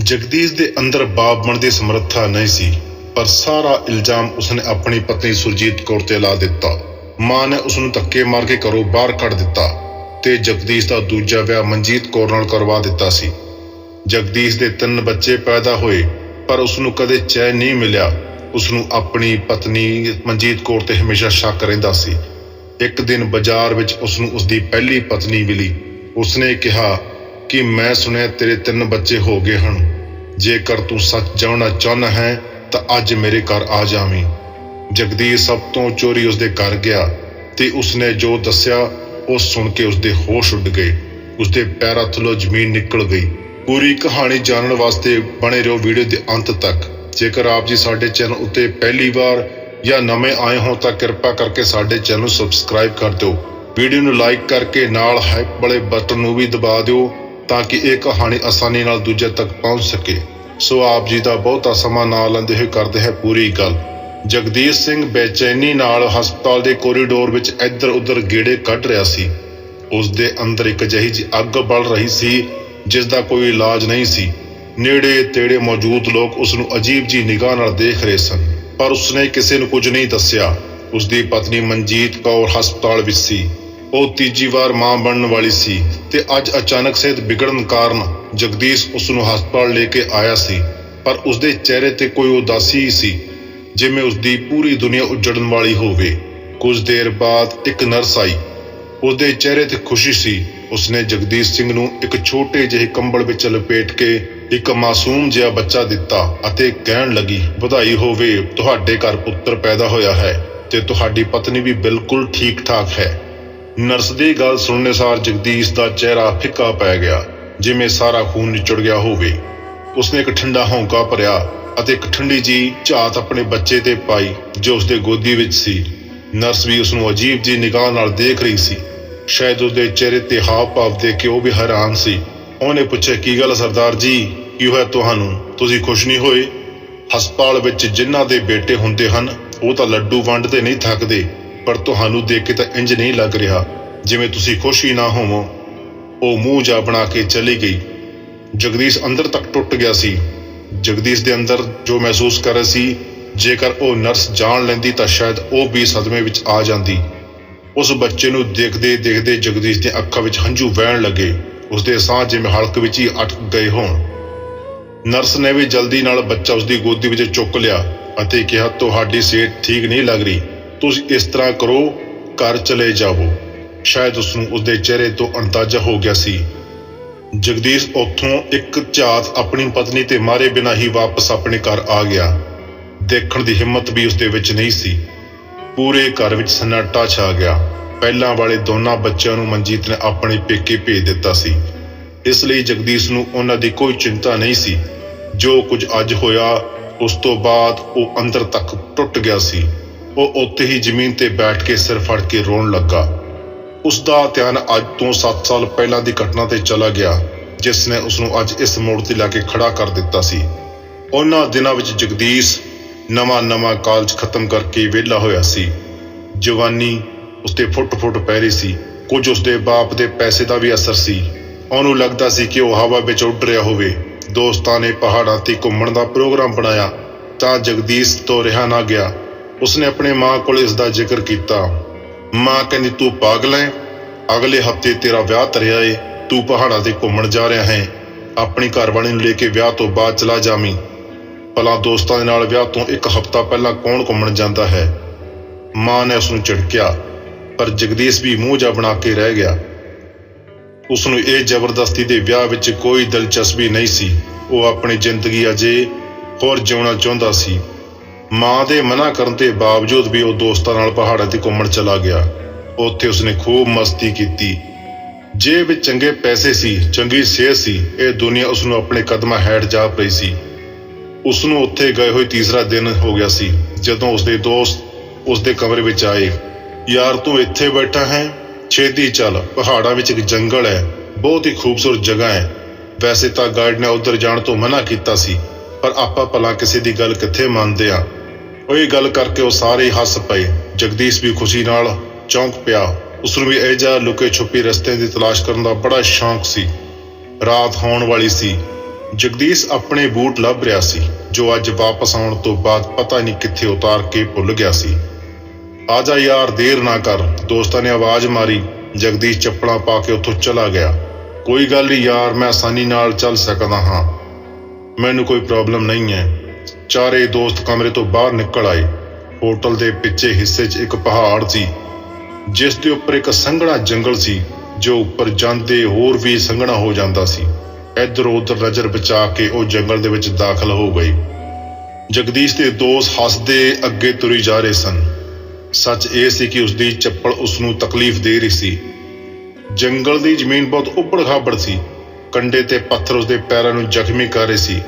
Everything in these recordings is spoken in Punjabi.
ਜਗਦੀਸ਼ ਦੇ ਅੰਦਰ ਬਾਪ ਬਣਨ ਦੀ ਸਮਰੱਥਾ ਨਹੀਂ ਸੀ, ਪਰ ਸਾਰਾ ਇਲਜ਼ਾਮ ਉਸਨੇ ਆਪਣੀ ਪਤਨੀ ਸੁਰਜੀਤ ਕੌਰ ਤੇ ਲਾ ਦਿੱਤਾ। ਮਾਂ ਨੇ ਉਸ ਨੂੰ ਧੱਕੇ ਮਾਰ ਕੇ ਘਰੋਂ ਬਾਹਰ ਕੱਢ ਦਿੱਤਾ ਤੇ ਜਗਦੀਸ਼ ਦਾ ਦੂਜਾ ਵਿਆਹ ਮਨਜੀਤ ਕੌਰ ਨਾਲ ਕਰਵਾ ਦਿੱਤਾ ਸੀ। ਜਗਦੀਸ਼ ਦੇ ਤਿੰਨ ਬੱਚੇ ਪੈਦਾ ਹੋਏ, ਪਰ ਉਸ ਨੂੰ ਕਦੇ ਚੈਨ ਨਹੀਂ ਮਿਲਿਆ। ਉਸ ਨੂੰ ਆਪਣੀ ਪਤਨੀ ਮਨਜੀਤ ਕੌਰ ਤੇ ਹਮੇਸ਼ਾ ਸ਼ੱਕ ਰਹਿੰਦਾ ਸੀ। ਇੱਕ ਦਿਨ ਬਾਜ਼ਾਰ ਵਿੱਚ ਉਸ ਨੂੰ ਉਸ ਦੀ ਪਹਿਲੀ ਪਤਨੀ ਮਿਲੀ। ਉਸਨੇ ਕਿਹਾ ਕਿ ਮੈਂ ਸੁਣਿਆ ਤੇਰੇ ਤਿੰਨ ਬੱਚੇ ਹੋ ਗਏ ਹਨ। ਜੇਕਰ ਤੂੰ ਸੱਚ ਜਾਣਨਾ ਚਾਹੁੰਦਾ ਹੈ, ਤਾਂ ਅੱਜ ਮੇਰੇ ਘਰ ਆ ਜਾਵੀਂ। ਜਗਦੀਸ਼ ਸਭ ਤੋਂ ਚੋਰੀ ਉਸਦੇ ਘਰ ਗਿਆ ਤੇ ਉਸਨੇ ਜੋ ਦੱਸਿਆ, ਉਹ ਸੁਣ ਕੇ ਉਸਦੇ ਹੋਸ਼ ਉੱਡ ਗਏ। ਉਸਦੇ ਪੈਰਾਂ ਥੱਲੋਂ ਜ਼ਮੀਨ ਨਿਕਲ ਗਈ। ਪੂਰੀ ਕਹਾਣੀ ਜਾਣਨ ਵਾਸਤੇ ਬਣੇ ਰਹੋ ਵੀਡੀਓ ਦੇ ਅੰਤ ਤੱਕ। ਜੇਕਰ ਆਪ ਜੀ ਸਾਡੇ ਚੈਨਲ ਉੱਤੇ ਪਹਿਲੀ ਵਾਰ ਜਾਂ ਨਵੇਂ ਆਏ ਹੋ, ਤਾਂ ਕਿਰਪਾ ਕਰਕੇ ਸਾਡੇ ਚੈਨਲ ਨੂੰ ਸਬਸਕ੍ਰਾਈਬ ਕਰ ਦਿਓ। ਵੀਡੀਓ ਨੂੰ ਲਾਈਕ ਕਰਕੇ ਨਾਲ ਹਾਈਪ ਵਾਲੇ ਬਟਨ ਨੂੰ ਵੀ ਦਬਾ ਦਿਓ। ਤਾਂ ਕਿ ਇਹ ਕਹਾਣੀ ਆਸਾਨੀ ਨਾਲ ਦੂਜੇ ਤੱਕ ਪਹੁੰਚ ਸਕੇ। ਸੋ ਆਪ ਜੀ ਦਾ ਬਹੁਤਾ ਸਮਾਂ ਨਾ ਲੈਂਦੇ ਹੋਏ ਕਰਦੇ ਹੈ ਪੂਰੀ ਗੱਲ। ਜਗਦੀਸ਼ ਸਿੰਘ ਬੇਚੈਨੀ ਨਾਲ ਹਸਪਤਾਲ ਦੇ ਕੋਰੀਡੋਰ ਵਿੱਚ ਇੱਧਰ ਉੱਧਰ ਗੇੜੇ ਕੱਢ ਰਿਹਾ ਸੀ। ਉਸ ਦੇ ਅੰਦਰ ਇੱਕ ਅਜਿਹੀ ਜਿਹੀ ਅੱਗ ਬਲ ਰਹੀ ਸੀ ਜਿਸ ਦਾ ਕੋਈ ਇਲਾਜ ਨਹੀਂ ਸੀ। ਨੇੜੇ ਤੇੜੇ ਮੌਜੂਦ ਲੋਕ ਉਸ ਨੂੰ ਅਜੀਬ ਜੀ ਨਿਗਾਹ ਨਾਲ ਦੇਖ ਰਹੇ ਸਨ, ਪਰ ਉਸਨੇ ਕਿਸੇ ਨੂੰ ਕੁਝ ਨਹੀਂ ਦੱਸਿਆ। ਉਸ ਦੀ ਪਤਨੀ ਮਨਜੀਤ ਕੌਰ ਹਸਪਤਾਲ ਵਿੱਚ ਸੀ। ਉਹ ਤੀਜੀ ਵਾਰ ਮਾਂ ਬਣਨ ਵਾਲੀ ਸੀ ਤੇ ਅੱਜ ਅਚਾਨਕ ਸਿਹਤ ਵਿਗੜਨ ਕਾਰਨ ਜਗਦੀਸ਼ ਉਸ ਨੂੰ ਹਸਪਤਾਲ ਲੈ ਕੇ ਆਇਆ ਸੀ, ਪਰ ਉਸ ਦੇ ਚਿਹਰੇ ਤੇ ਕੋਈ ਉਦਾਸੀ ਸੀ, ਜਿਵੇਂ ਉਸ ਦੀ ਪੂਰੀ ਦੁਨੀਆ ਉਜੜਨ ਵਾਲੀ ਹੋਵੇ। ਕੁਝ ਦੇਰ ਬਾਅਦ ਇੱਕ ਨਰਸ ਆਈ। ਉਹਦੇ ਚਿਹਰੇ ਤੇ ਖੁਸ਼ੀ ਸੀ। ਉਸਨੇ ਜਗਦੀਸ਼ ਸਿੰਘ ਨੂੰ ਇੱਕ ਛੋਟੇ ਜਿਹੇ ਕੰਬਲ ਵਿੱਚ ਲਪੇਟ ਕੇ ਇੱਕ ਮਾਸੂਮ ਜਿਹਾ ਬੱਚਾ ਦਿੱਤਾ ਅਤੇ ਕਹਿਣ ਲੱਗੀ, ਵਧਾਈ ਹੋਵੇ, ਤੁਹਾਡੇ ਘਰ ਪੁੱਤਰ ਪੈਦਾ ਹੋਇਆ ਹੈ ਤੇ ਤੁਹਾਡੀ ਪਤਨੀ ਵੀ ਬਿਲਕੁਲ ਠੀਕ ਠਾਕ ਹੈ। ਨਰਸ ਦੀ ਗੱਲ ਸੁਣਨੇ ਸਾਰ ਜਗਦੀਸ਼ ਦਾ ਚਿਹਰਾ ਫਿੱਕਾ ਪੈ ਗਿਆ, ਜਿਵੇਂ ਸਾਰਾ ਖੂਨ ਨਿਚੜ ਗਿਆ ਹੋਵੇ। ਉਸਨੇ ਇੱਕ ਠੰਡਾ ਹੌਂਕਾ ਭਰਿਆ ਅਤੇ ਇੱਕ ਠੰਡੀ ਜੀ ਝਾਤ ਆਪਣੇ ਬੱਚੇ ਤੇ ਪਾਈ, ਜੋ ਉਸਦੇ ਗੋਦੀ ਵਿੱਚ ਸੀ। ਨਰਸ ਵੀ ਉਸ ਨੂੰ ਅਜੀਬ ਜੀ ਨਿਗਾਹ ਨਾਲ ਦੇਖ ਰਹੀ ਸੀ। ਸ਼ਾਇਦ ਉਸਦੇ ਚਿਹਰੇ ਤੇ ਹਾਵ ਭਾਵ ਦੇਖ ਕੇ ਉਹ ਵੀ ਹੈਰਾਨ ਸੀ। ਉਹਨੇ ਪੁੱਛਿਆ, ਕੀ ਗੱਲ ਸਰਦਾਰ ਜੀ? ਕੀ ਹੋਇਆ ਤੁਹਾਨੂੰ? ਤੁਸੀਂ ਖੁਸ਼ ਨਹੀਂ ਹੋਏ? ਹਸਪਤਾਲ ਵਿੱਚ ਜਿਨ੍ਹਾਂ ਦੇ ਬੇਟੇ ਹੁੰਦੇ ਹਨ, ਉਹ ਤਾਂ ਲੱਡੂ ਵੰਡਦੇ ਨਹੀਂ ਥੱਕਦੇ। ਪਰ ਤੁਹਾਨੂੰ ਦੇਖ ਕੇ ਤਾਂ ਇੰਜ ਨਹੀਂ ਲੱਗ ਰਿਹਾ ਜਿਵੇਂ ਤੁਸੀਂ ਖੁਸ਼ ਹੀ ਨਾ ਹੋਵੋ। ਉਹ ਮੂੰਹ ਜਾ ਬਣਾ ਕੇ ਚਲੀ ਗਈ। ਜਗਦੀਸ਼ ਅੰਦਰ ਤੱਕ ਟੁੱਟ ਗਿਆ ਸੀ। ਜਗਦੀਸ਼ ਦੇ ਅੰਦਰ ਜੋ ਮਹਿਸੂਸ ਕਰ ਰਿਹਾ ਸੀ, ਜੇਕਰ ਉਹ ਨਰਸ ਜਾਣ ਲੈਂਦੀ ਤਾਂ ਸ਼ਾਇਦ ਉਹ ਵੀ ਸਦਮੇ ਵਿੱਚ ਆ ਜਾਂਦੀ। ਉਸ ਬੱਚੇ ਨੂੰ ਦੇਖਦੇ ਦੇਖਦੇ ਜਗਦੀਸ਼ ਦੀਆਂ ਅੱਖਾਂ ਵਿੱਚ ਹੰਝੂ ਵਹਿਣ ਲੱਗੇ। ਉਸਦੇ ਸਾਹ ਜਿਵੇਂ ਹਲਕ ਵਿੱਚ ਹੀ ਅਟਕ ਗਏ ਹੋਣ। ਨਰਸ ਨੇ ਵੀ ਜਲਦੀ ਨਾਲ ਬੱਚਾ ਉਸਦੀ ਗੋਦੀ ਵਿੱਚ ਚੁੱਕ ਲਿਆ ਅਤੇ ਕਿਹਾ, ਤੁਹਾਡੀ ਸਿਹਤ ਠੀਕ ਨਹੀਂ ਲੱਗ ਰਹੀ। ਤੁਸੀਂ ਇਸ ਤਰ੍ਹਾਂ ਕਰੋ, ਘਰ ਚਲੇ ਜਾਵੋ ਸ਼ਾਇਦ ਉਸ ਨੂੰ ਉਸਦੇ ਚਿਹਰੇ ਤੋਂ ਅੰਦਾਜ਼ਾ ਹੋ ਗਿਆ ਸੀ। ਜਗਦੀਸ਼ ਉੱਥੋਂ ਇੱਕ ਝਾਤ ਆਪਣੀ ਪਤਨੀ ਤੇ ਮਾਰੇ ਬਿਨਾਂ ਹੀ ਵਾਪਸ ਆਪਣੇ ਘਰ ਆ ਗਿਆ। ਦੇਖਣ ਦੀ ਹਿੰਮਤ ਵੀ ਉਸਦੇ ਵਿੱਚ ਨਹੀਂ ਸੀ। ਪੂਰੇ ਘਰ ਵਿੱਚ ਸਨਾਟਾ ਛਾ ਗਿਆ। ਪਹਿਲਾਂ ਵਾਲੇ ਦੋਨਾਂ ਬੱਚਿਆਂ ਨੂੰ ਮਨਜੀਤ ਨੇ ਆਪਣੇ ਪੇਕੇ ਭੇਜ ਦਿੱਤਾ ਸੀ। ਇਸ ਲਈ ਜਗਦੀਸ਼ ਨੂੰ ਉਹਨਾਂ ਦੀ ਕੋਈ ਚਿੰਤਾ ਨਹੀਂ ਸੀ। ਜੋ ਕੁਝ ਅੱਜ ਹੋਇਆ, ਉਸ ਤੋਂ ਬਾਅਦ ਉਹ ਅੰਦਰ ਤੱਕ ਟੁੱਟ ਗਿਆ ਸੀ। ਉਹ ਉੱਥੇ ਹੀ ਜ਼ਮੀਨ ਤੇ ਬੈਠ ਕੇ ਸਿਰ ਫੜ ਕੇ ਰੋਣ ਲੱਗਾ। ਉਸ ਦਾ ਧਿਆਨ ਅੱਜ ਤੋਂ 7 ਸਾਲ ਪਹਿਲਾਂ ਦੀ ਘਟਨਾ ਤੇ ਚਲਾ ਗਿਆ, ਜਿਸ ਨੇ ਉਸ ਨੂੰ ਅੱਜ ਇਸ ਮੋੜ ਤੇ ਲਾ ਕੇ ਖੜਾ ਕਰ ਦਿੱਤਾ ਸੀ। ਉਹਨਾਂ ਦਿਨਾਂ ਵਿੱਚ ਜਗਦੀਸ਼ ਨਵਾਂ-ਨਵਾਂ ਕਾਲਜ ਖਤਮ ਕਰਕੇ ਵਿਹਲਾ ਹੋਇਆ ਸੀ। ਜਵਾਨੀ ਉਸਤੇ ਫੁੱਟ-ਫੁੱਟ ਪੈ ਰਹੀ ਸੀ। ਕੁਝ ਉਸਦੇ ਬਾਪ ਦੇ ਪੈਸੇ ਦਾ ਵੀ ਅਸਰ ਸੀ। ਉਹਨੂੰ ਲੱਗਦਾ ਸੀ ਕਿ ਉਹ ਹਵਾ ਵਿੱਚ ਉੱਡ ਰਿਹਾ ਹੋਵੇ। ਦੋਸਤਾਂ ਨੇ ਪਹਾੜਾਂ ਤੇ ਘੁੰਮਣ ਦਾ ਪ੍ਰੋਗਰਾਮ ਬਣਾਇਆ, ਤਾਂ ਜਗਦੀਸ਼ ਤੋਂ ਰਿਹਾ ਨਾ ਗਿਆ। ਉਸਨੇ ਆਪਣੇ ਮਾਂ ਕੋਲ ਇਸ ਦਾ ਜ਼ਿਕਰ ਕੀਤਾ। ਮਾਂ ਕਹਿੰਦੀ, ਤੂੰ ਪਾਗਲ ਹੈ। ਅਗਲੇ ਹਫ਼ਤੇ ਤੇਰਾ ਵਿਆਹ ਤਰਿਆ ਏ। ਤੂੰ ਪਹਾੜਾਂ ਤੇ ਘੁੰਮਣ ਜਾ ਰਿਹਾ ਹੈ। ਆਪਣੀ ਘਰਵਾਲੀ ਨੂੰ ਲੈ ਕੇ ਵਿਆਹ ਤੋਂ ਬਾਅਦ ਚਲਾ ਜਾਵੀਂ। ਭਲਾ ਦੋਸਤਾਂ ਦੇ ਨਾਲ ਵਿਆਹ ਤੋਂ ਇੱਕ ਹਫ਼ਤਾ ਪਹਿਲਾਂ ਕੌਣ ਘੁੰਮਣ ਜਾਂਦਾ ਹੈ? ਮਾਂ ਨੇ ਉਸ ਨੂੰ ਝਿੜਕਿਆ, ਪਰ ਜਗਦੀਸ਼ ਵੀ ਮੂੰਹ ਜਾ ਬਣਾ ਕੇ ਰਹਿ ਗਿਆ। ਉਸ ਨੂੰ ਇਹ ਜ਼ਬਰਦਸਤੀ ਦੇ ਵਿਆਹ ਵਿੱਚ ਕੋਈ ਦਿਲਚਸਪੀ ਨਹੀਂ ਸੀ। ਉਹ ਆਪਣੀ ਜ਼ਿੰਦਗੀ ਅਜੇ ਹੋਰ ਜਿਉਣਾ ਚਾਹੁੰਦਾ ਸੀ। ਮਾਂ ਦੇ ਮਨਾ ਕਰਨ ਦੇ ਬਾਵਜੂਦ ਵੀ ਉਹ ਦੋਸਤਾਂ ਨਾਲ ਪਹਾੜਾਂ ਤੇ ਘੁੰਮਣ ਚਲਾ ਗਿਆ। ਉੱਥੇ ਉਸਨੇ ਖੂਬ ਮਸਤੀ ਕੀਤੀ। ਜੇਬ ਵਿੱਚ ਚੰਗੇ ਪੈਸੇ ਸੀ, ਚੰਗੀ ਸਿਹਤ ਸੀ, ਇਹ ਦੁਨੀਆ ਉਸ ਨੂੰ ਆਪਣੇ ਕਦਮਾਂ ਹੈਠ ਜਾ ਪਈ ਸੀ। ਉਸ ਨੂੰ ਉੱਥੇ ਗਏ ਹੋਏ ਤੀਸਰਾ ਦਿਨ ਹੋ ਗਿਆ ਸੀ, ਜਦੋਂ ਉਸਦੇ ਦੋਸਤ ਉਸਦੇ ਕਮਰੇ ਵਿੱਚ ਆਏ। ਯਾਰ, ਤੂੰ ਇੱਥੇ ਬੈਠਾ ਹੈ? ਛੇਤੀ ਚੱਲ, ਪਹਾੜਾਂ ਵਿੱਚ ਇੱਕ ਜੰਗਲ ਹੈ, ਬਹੁਤ ਹੀ ਖੂਬਸੂਰਤ ਜਗ੍ਹਾ ਹੈ। ਵੈਸੇ ਤਾਂ ਗਾਈਡ ਨੇ ਉੱਧਰ ਜਾਣ ਤੋਂ ਮਨਾ ਕੀਤਾ ਸੀ, ਪਰ ਆਪਾਂ ਭਲਾ ਕਿਸੇ ਦੀ ਗੱਲ ਕਿੱਥੇ ਮੰਨਦੇ ਆ? ਉਹ ਇਹ ਗੱਲ ਕਰਕੇ ਉਹ ਸਾਰੇ ਹੱਸ ਪਏ। ਜਗਦੀਸ਼ ਵੀ ਖੁਸ਼ੀ ਨਾਲ ਚੌਂਕ ਪਿਆ। ਉਸ ਨੂੰ ਵੀ ਇਹ ਜਿਹਾ ਲੁਕੇ ਛੁਪੇ ਰਸਤੇ ਦੀ ਤਲਾਸ਼ ਕਰਨ ਦਾ ਬੜਾ ਸ਼ੌਂਕ ਸੀ। ਰਾਤ ਹੋਣ ਵਾਲੀ ਸੀ। ਜਗਦੀਸ਼ ਆਪਣੇ ਬੂਟ ਲੱਭ ਰਿਹਾ ਸੀ, ਜੋ ਅੱਜ ਵਾਪਸ ਆਉਣ ਤੋਂ ਬਾਅਦ ਪਤਾ ਨਹੀਂ ਕਿੱਥੇ ਉਤਾਰ ਕੇ ਭੁੱਲ ਗਿਆ ਸੀ। ਆ ਜਾ ਯਾਰ, ਦੇਰ ਨਾ ਕਰ। ਦੋਸਤਾਂ ਨੇ ਆਵਾਜ਼ ਮਾਰੀ। ਜਗਦੀਸ਼ ਚੱਪਲਾਂ ਪਾ ਕੇ ਉੱਥੋਂ ਚਲਾ ਗਿਆ। ਕੋਈ ਗੱਲ ਨਹੀਂ ਯਾਰ, ਮੈਂ ਆਸਾਨੀ ਨਾਲ ਚੱਲ ਸਕਦਾ ਹਾਂ। ਮੈਨੂੰ ਕੋਈ ਪ੍ਰੋਬਲਮ ਨਹੀਂ ਹੈ। ਚਾਰੇ ਦੋਸਤ ਕਮਰੇ ਤੋਂ ਬਾਹਰ ਨਿਕਲ ਆਏ। ਹੋਟਲ ਦੇ ਪਿੱਛੇ ਹਿੱਸੇ 'ਚ ਇੱਕ ਪਹਾੜ ਸੀ, ਜਿਸ ਦੇ ਉੱਪਰ ਇੱਕ ਸੰਘਣਾ ਜੰਗਲ ਸੀ, ਜੋ ਉੱਪਰ ਜਾਂਦੇ ਹੋਰ ਵੀ ਸੰਘਣਾ ਹੋ ਜਾਂਦਾ ਸੀ। ਇੱਧਰ ਉੱਧਰ ਨਜ਼ਰ ਬਚਾ ਕੇ ਉਹ ਜੰਗਲ ਦੇ ਵਿੱਚ ਦਾਖਲ ਹੋ ਗਏ। ਜਗਦੀਸ਼ ਦੇ ਦੋਸਤ ਹੱਸਦੇ ਅੱਗੇ ਤੁਰੀ ਜਾ ਰਹੇ ਸਨ। ਸੱਚ ਇਹ ਸੀ ਕਿ ਉਸਦੀ ਚੱਪਲ ਉਸ ਨੂੰ ਤਕਲੀਫ ਦੇ ਰਹੀ ਸੀ। ਜੰਗਲ ਦੀ ਜ਼ਮੀਨ ਬਹੁਤ ਉੱਪੜ ਖਾਬੜ ਸੀ। ਕੰਡੇ ਤੇ ਪੱਥਰ ਉਸਦੇ ਪੈਰਾਂ ਨੂੰ ਜ਼ਖਮੀ ਕਰ ਰਹੇ ਸੀ।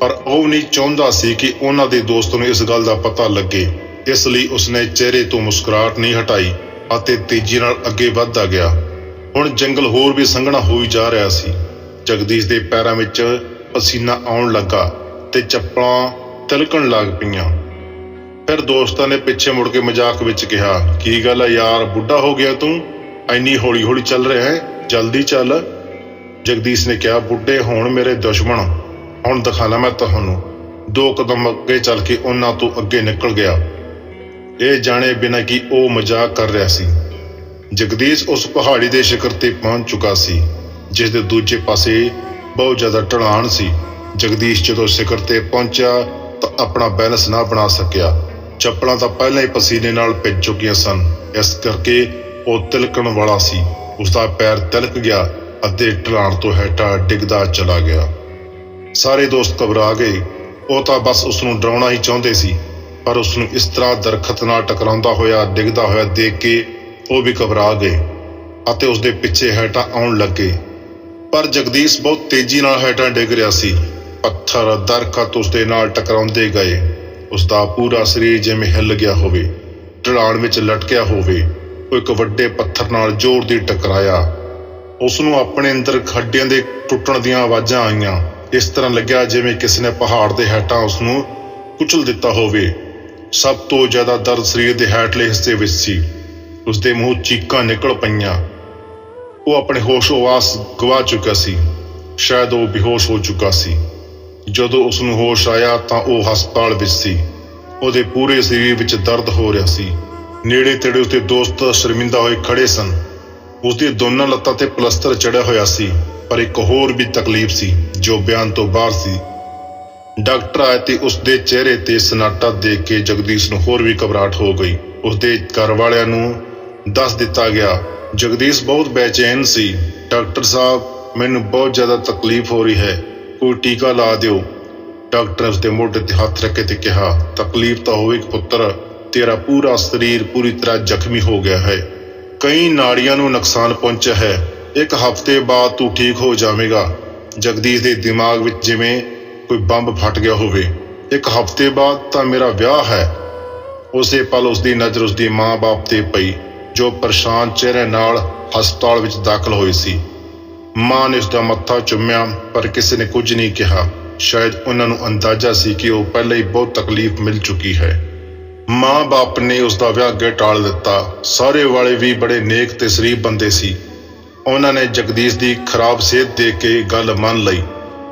ਪਰ ਉਹ ਨਹੀਂ ਚਾਹੁੰਦਾ ਸੀ ਕਿ ਉਹਨਾਂ ਦੇ ਦੋਸਤ ਨੂੰ ਇਸ ਗੱਲ ਦਾ ਪਤਾ ਲੱਗੇ। ਇਸ ਲਈ ਉਸਨੇ ਚਿਹਰੇ ਤੋਂ ਮੁਸਕਰਾਹਟ ਨਹੀਂ ਹਟਾਈ ਅਤੇ ਤੇਜ਼ੀ ਨਾਲ ਅੱਗੇ ਵੱਧਦਾ ਗਿਆ। ਹੁਣ ਜੰਗਲ ਹੋਰ ਵੀ ਸੰਘਣਾ ਹੋਈ ਜਾ ਰਿਹਾ ਸੀ। ਜਗਦੀਸ਼ ਦੇ ਪੈਰਾਂ ਵਿੱਚ ਪਸੀਨਾ ਆਉਣ ਲੱਗਾ ਤੇ ਚੱਪਲਾਂ ਤਿਲਕਣ ਲੱਗ ਪਈਆਂ। ਫਿਰ ਦੋਸਤਾਂ ਨੇ ਪਿੱਛੇ ਮੁੜ ਕੇ ਮਜ਼ਾਕ ਵਿੱਚ ਕਿਹਾ, ਕੀ ਗੱਲ ਹੈ ਯਾਰ, ਬੁੱਢਾ ਹੋ ਗਿਆ ਤੂੰ? ਐਨੀ ਹੌਲੀ ਹੌਲੀ ਚੱਲ ਰਿਹਾ ਹੈ? ਜਲਦੀ ਚੱਲ। ਜਗਦੀਸ਼ ਨੇ ਕਿਹਾ, ਬੁੱਢੇ ਹੋਣ ਮੇਰੇ ਦੁਸ਼ਮਣ। ਹੁਣ ਦਿਖਾਣਾ ਮੈਂ ਤੁਹਾਨੂੰ। ਦੋ ਕਦਮ ਅੱਗੇ ਚੱਲ ਕੇ ਉਹਨਾਂ ਤੋਂ ਅੱਗੇ ਨਿਕਲ ਗਿਆ। ਇਹ ਜਾਣੇ ਬਿਨਾਂ ਕਿ ਉਹ ਮਜ਼ਾਕ ਕਰ ਰਿਹਾ ਸੀ। ਜਗਦੀਸ਼ ਉਸ ਪਹਾੜੀ ਦੇ ਸ਼ਿਖਰ ਤੇ ਪਹੁੰਚ ਚੁੱਕਾ ਸੀ, ਜਿਸ ਦੇ ਦੂਜੇ ਪਾਸੇ ਬਹੁਤ ਜ਼ਿਆਦਾ ਢਲਾਣ ਸੀ। ਜਗਦੀਸ਼ ਜਦੋਂ ਸ਼ਿਖਰ ਤੇ ਪਹੁੰਚਿਆ ਤਾਂ ਆਪਣਾ ਬੈਲੈਂਸ ਨਾ ਬਣਾ ਸਕਿਆ। ਚੱਪਲਾਂ ਤਾਂ ਪਹਿਲਾਂ ਹੀ ਪਸੀਨੇ ਨਾਲ ਭਿੱਜ ਚੁੱਕੀਆਂ ਸਨ। ਇਸ ਕਰਕੇ ਉਹ ਤਿਲਕਣ ਵਾਲਾ ਸੀ। ਉਸ ਦਾ ਪੈਰ ਤਿਲਕ ਗਿਆ ਅਤੇ ਢਲਾਣ ਤੋਂ ਹੇਠਾਂ ਡਿੱਗਦਾ ਚਲਾ ਗਿਆ। ਸਾਰੇ ਦੋਸਤ ਘਬਰਾ ਗਏ। ਉਹ ਤਾਂ ਬਸ ਉਸ ਨੂੰ ਡਰਾਉਣਾ ਹੀ ਚਾਹੁੰਦੇ ਸੀ, ਪਰ ਉਸ ਨੂੰ ਇਸ ਤਰ੍ਹਾਂ ਦਰਖਤ ਨਾਲ ਟਕਰਾਉਂਦਾ ਹੋਇਆ, ਡਿੱਗਦਾ ਹੋਇਆ ਦੇਖ ਕੇ ਉਹ ਵੀ ਘਬਰਾ ਗਏ ਅਤੇ ਉਸ ਦੇ ਪਿੱਛੇ ਹੇਠਾਂ ਆਉਣ ਲੱਗੇ। ਪਰ ਜਗਦੀਸ਼ ਬਹੁਤ ਤੇਜ਼ੀ ਨਾਲ ਹੇਠਾਂ ਡਿੱਗ ਰਿਹਾ ਸੀ। ਪੱਥਰ, ਦਰਖਤ ਉਸ ਦੇ ਨਾਲ ਟਕਰਾਉਂਦੇ ਗਏ। ਉਸ ਦਾ ਪੂਰਾ ਸਰੀਰ ਜਿਵੇਂ ਹਿੱਲ ਗਿਆ ਹੋਵੇ, ਢਲਾਣ ਵਿੱਚ ਲਟਕਿਆ ਹੋਵੇ। ਉਹ ਇੱਕ ਵੱਡੇ ਪੱਥਰ ਨਾਲ ਜ਼ੋਰ ਦੀ ਟਕਰਾਇਆ। ਉਸ ਨੂੰ ਆਪਣੇ ਅੰਦਰ ਖੱਡਿਆਂ ਦੇ ਟੁੱਟਣ ਦੀਆਂ ਆਵਾਜ਼ਾਂ ਆਈਆਂ। ਇਸ ਤਰ੍ਹਾਂ ਲੱਗਿਆ ਜਿਵੇਂ ਕਿਸੇ ਨੇ ਪਹਾੜ ਦੇ ਹੇਠਾਂ ਉਸ ਨੂੰ ਕੁਚਲ ਦਿੱਤਾ ਹੋਵੇ। ਸਭ ਤੋਂ ਜ਼ਿਆਦਾ ਦਰਦ ਸਰੀਰ ਦੇ ਹੇਠਲੇ ਹਿੱਸੇ ਵਿੱਚ ਸੀ। ਉਸ ਦੇ ਮੂੰਹ ਚੀਕਾਂ ਨਿਕਲ ਪਈਆਂ। ਉਹ ਆਪਣੇ ਹੋਸ਼-ਹਵਾਸ ਗਵਾ ਚੁੱਕਾ ਸੀ। ਸ਼ਾਇਦ ਉਹ ਬੇਹੋਸ਼ ਹੋ ਚੁੱਕਾ ਸੀ। ਜਦੋਂ ਉਸ ਨੂੰ ਹੋਸ਼ ਆਇਆ ਤਾਂ ਉਹ ਹਸਪਤਾਲ ਵਿੱਚ ਸੀ। ਉਹਦੇ ਪੂਰੇ ਸਰੀਰ ਵਿੱਚ ਦਰਦ ਹੋ ਰਿਹਾ ਸੀ। ਨੇੜੇ ਤੇੜੇ ਉਸਦੇ ਦੋਸਤ ਸ਼ਰਮਿੰਦਾ ਹੋਏ ਖੜੇ ਸਨ। ਉਸਦੀ ਦੋਨਾਂ ਲੱਤਾਂ ਤੇ ਪਲਸਤਰ ਚੜਿਆ ਹੋਇਆ ਸੀ, ਪਰ ਇੱਕ ਹੋਰ ਵੀ ਤਕਲੀਫ ਸੀ, ਜੋ ਬਿਆਨ ਤੋਂ ਬਾਹਰ ਸੀ। ਡਾਕਟਰ ਆਏ ਤੇ ਉਸਦੇ ਚਿਹਰੇ ਤੇ ਸਨਾਟਾ ਦੇਖ ਕੇ ਜਗਦੀਸ਼ ਨੂੰ ਹੋਰ ਵੀ ਘਬਰਾਹਟ ਹੋ ਗਈ। ਉਸਦੇ ਘਰ ਵਾਲਿਆਂ ਨੂੰ ਦੱਸ ਦਿੱਤਾ ਗਿਆ, ਜਗਦੀਸ਼ ਬਹੁਤ ਬੇਚੈਨ ਸੀ। ਡਾਕਟਰ ਸਾਹਿਬ, ਮੈਨੂੰ ਬਹੁਤ ਜ਼ਿਆਦਾ ਤਕਲੀਫ ਹੋ ਰਹੀ ਹੈ। ਕੋਈ ਟੀਕਾ ਲਾ ਦਿਓ। ਡਾਕਟਰ ਨੇ ਉਸਦੇ ਮੋਢੇ ਤੇ ਹੱਥ ਰੱਖ ਕੇ ਤੇ ਕਿਹਾ, ਤਕਲੀਫ ਤਾਂ ਹੋਵੇਗੀ ਪੁੱਤਰ, ਤੇਰਾ ਪੂਰਾ ਸਰੀਰ ਪੂਰੀ ਤਰ੍ਹਾਂ ਜ਼ਖਮੀ ਹੋ ਗਿਆ ਹੈ। ਕਈ ਨਾੜੀਆਂ ਨੂੰ ਨੁਕਸਾਨ ਪਹੁੰਚਿਆ ਹੈ। ਇੱਕ ਹਫ਼ਤੇ ਬਾਅਦ ਤੂੰ ਠੀਕ ਹੋ ਜਾਵੇਂਗਾ। ਜਗਦੀਸ਼ ਦੇ ਦਿਮਾਗ ਵਿੱਚ ਜਿਵੇਂ ਕੋਈ ਬੰਬ ਫਟ ਗਿਆ ਹੋਵੇ। ਇੱਕ ਹਫ਼ਤੇ ਬਾਅਦ ਤਾਂ ਮੇਰਾ ਵਿਆਹ ਹੈ। ਉਸੇ ਪਲ ਉਸਦੀ ਨਜ਼ਰ ਉਸਦੀ ਮਾਂ-ਬਾਪ ਤੇ ਪਈ, ਜੋ ਪਰੇਸ਼ਾਨ ਚਿਹਰੇ ਨਾਲ ਹਸਪਤਾਲ ਵਿੱਚ ਦਾਖਲ ਹੋਈ ਸੀ। ਮਾਂ ਨੇ ਉਸਦਾ ਮੱਥਾ ਚੁੰਮਿਆ, ਪਰ ਕਿਸੇ ਨੇ ਕੁਝ ਨਹੀਂ ਕਿਹਾ। ਸ਼ਾਇਦ ਉਹਨਾਂ ਨੂੰ ਅੰਦਾਜ਼ਾ ਸੀ ਕਿ ਉਹ ਪਹਿਲਾਂ ਹੀ ਬਹੁਤ ਤਕਲੀਫ ਮਿਲ ਚੁੱਕੀ ਹੈ। ਮਾਂ-ਬਾਪ ਨੇ ਉਸ ਦਾ ਵਿਆਹ ਅੱਗੇ ਟਾਲ ਦਿੱਤਾ। ਸਾਰੇ ਵਾਲੇ ਵੀ ਬੜੇ ਨੇਕ ਤੇ ਸ਼ਰੀਫ ਬੰਦੇ ਸੀ। ਉਹਨਾਂ ਨੇ ਜਗਦੀਸ਼ ਦੀ ਖਰਾਬ ਸਿਹਤ ਦੇਖ ਕੇ ਗੱਲ ਮੰਨ ਲਈ।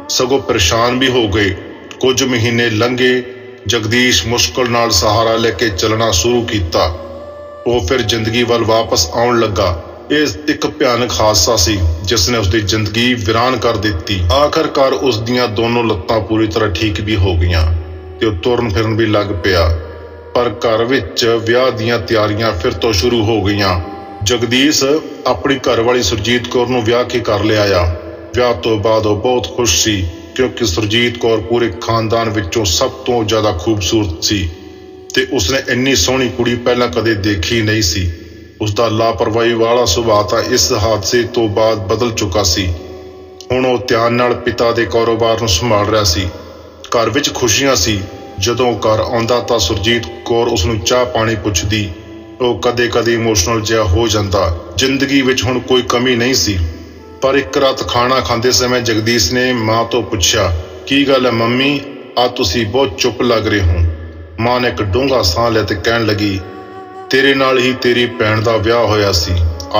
ਸਗੋਂ ਪਰੇਸ਼ਾਨ ਵੀ ਹੋ ਗਏ। ਕੁਝ ਮਹੀਨੇ ਲੰਘੇ, ਜਗਦੀਸ਼ ਮੁਸ਼ਕਲ ਨਾਲ ਸਹਾਰਾ ਲੈ ਕੇ ਚੱਲਣਾ ਸ਼ੁਰੂ ਕੀਤਾ। ਉਹ ਫਿਰ ਜ਼ਿੰਦਗੀ ਵੱਲ ਵਾਪਸ ਆਉਣ ਲੱਗਾ। ਇਹ ਇੱਕ ਭਿਆਨਕ ਹਾਦਸਾ ਸੀ ਜਿਸ ਨੇ ਉਸਦੀ ਜ਼ਿੰਦਗੀ ਵਿਰਾਨ ਕਰ ਦਿੱਤੀ। ਆਖਰਕਾਰ ਉਸ ਦੀਆਂ ਦੋਨੋਂ ਲੱਤਾਂ ਪੂਰੀ ਤਰ੍ਹਾਂ ਠੀਕ ਵੀ ਹੋ ਗਈਆਂ ਤੇ ਉਹ ਤੁਰਨ ਫਿਰਨ ਵੀ ਲੱਗ ਪਿਆ। ਪਰ ਘਰ ਵਿੱਚ ਵਿਆਹ ਦੀਆਂ ਤਿਆਰੀਆਂ ਫਿਰ ਤੋਂ ਸ਼ੁਰੂ ਹੋ ਗਈਆਂ। ਜਗਦੀਸ਼ ਆਪਣੀ ਘਰਵਾਲੀ ਸੁਰਜੀਤ ਕੌਰ ਨੂੰ ਵਿਆਹ ਕੇ ਕਰ ਲਿਆ ਆ ਵਿਆਹ ਤੋਂ ਬਾਅਦ ਉਹ ਬਹੁਤ ਖੁਸ਼ ਸੀ, ਕਿਉਂਕਿ ਸੁਰਜੀਤ ਕੌਰ ਪੂਰੇ ਖਾਨਦਾਨ ਵਿੱਚੋਂ ਸਭ ਤੋਂ ਜ਼ਿਆਦਾ ਖੂਬਸੂਰਤ ਸੀ ਤੇ ਉਸਨੇ ਇੰਨੀ ਸੋਹਣੀ ਕੁੜੀ ਪਹਿਲਾਂ ਕਦੇ ਦੇਖੀ ਨਹੀਂ ਸੀ। ਉਸ ਦਾ ਲਾਪਰਵਾਹੀ ਵਾਲਾ ਸੁਭਾਅ ਤਾਂ ਇਸ ਹਾਦਸੇ ਤੋਂ ਬਾਅਦ ਬਦਲ ਚੁੱਕਾ ਸੀ। ਹੁਣ ਉਹ ਧਿਆਨ ਨਾਲ ਪਿਤਾ ਦੇ ਕਾਰੋਬਾਰ ਨੂੰ ਸੰਭਾਲ ਰਿਹਾ ਸੀ। ਘਰ ਵਿੱਚ ਖੁਸ਼ੀਆਂ ਸੀ ਜਦੋਂ ਘਰ ਆਉਂਦਾ ਤਾਂ ਸੁਰਜੀਤ ਕੌਰ ਉਸ ਨੂੰ ਚਾਹ ਪਾਣੀ ਪੁੱਛਦੀ। ਉਹ ਕਦੇ-ਕਦੇ ਇਮੋਸ਼ਨਲ ਜਿਹਾ ਹੋ ਜਾਂਦਾ। ਜ਼ਿੰਦਗੀ ਵਿੱਚ ਹੁਣ ਕੋਈ ਕਮੀ ਨਹੀਂ ਸੀ। ਪਰ ਇੱਕ ਰਾਤ ਖਾਣਾ ਖਾਂਦੇ ਸਮੇਂ ਜਗਦੀਸ਼ ਨੇ ਮਾਂ ਤੋਂ ਪੁੱਛਿਆ, ਕੀ ਗੱਲ ਹੈ ਮੰਮੀ? ਆ ਤੁਸੀਂ ਬਹੁਤ ਚੁੱਪ ਲੱਗ ਰਹੇ ਹੋ। ਮਾਂ ਨੇ ਇੱਕ ਡੂੰਘਾ ਸਾਹ ਲਿਆ ਤੇ ਕਹਿਣ ਲੱਗੀ, ਤੇਰੇ ਨਾਲ ਹੀ ਤੇਰੀ ਭੈਣ ਦਾ ਵਿਆਹ ਹੋਇਆ ਸੀ।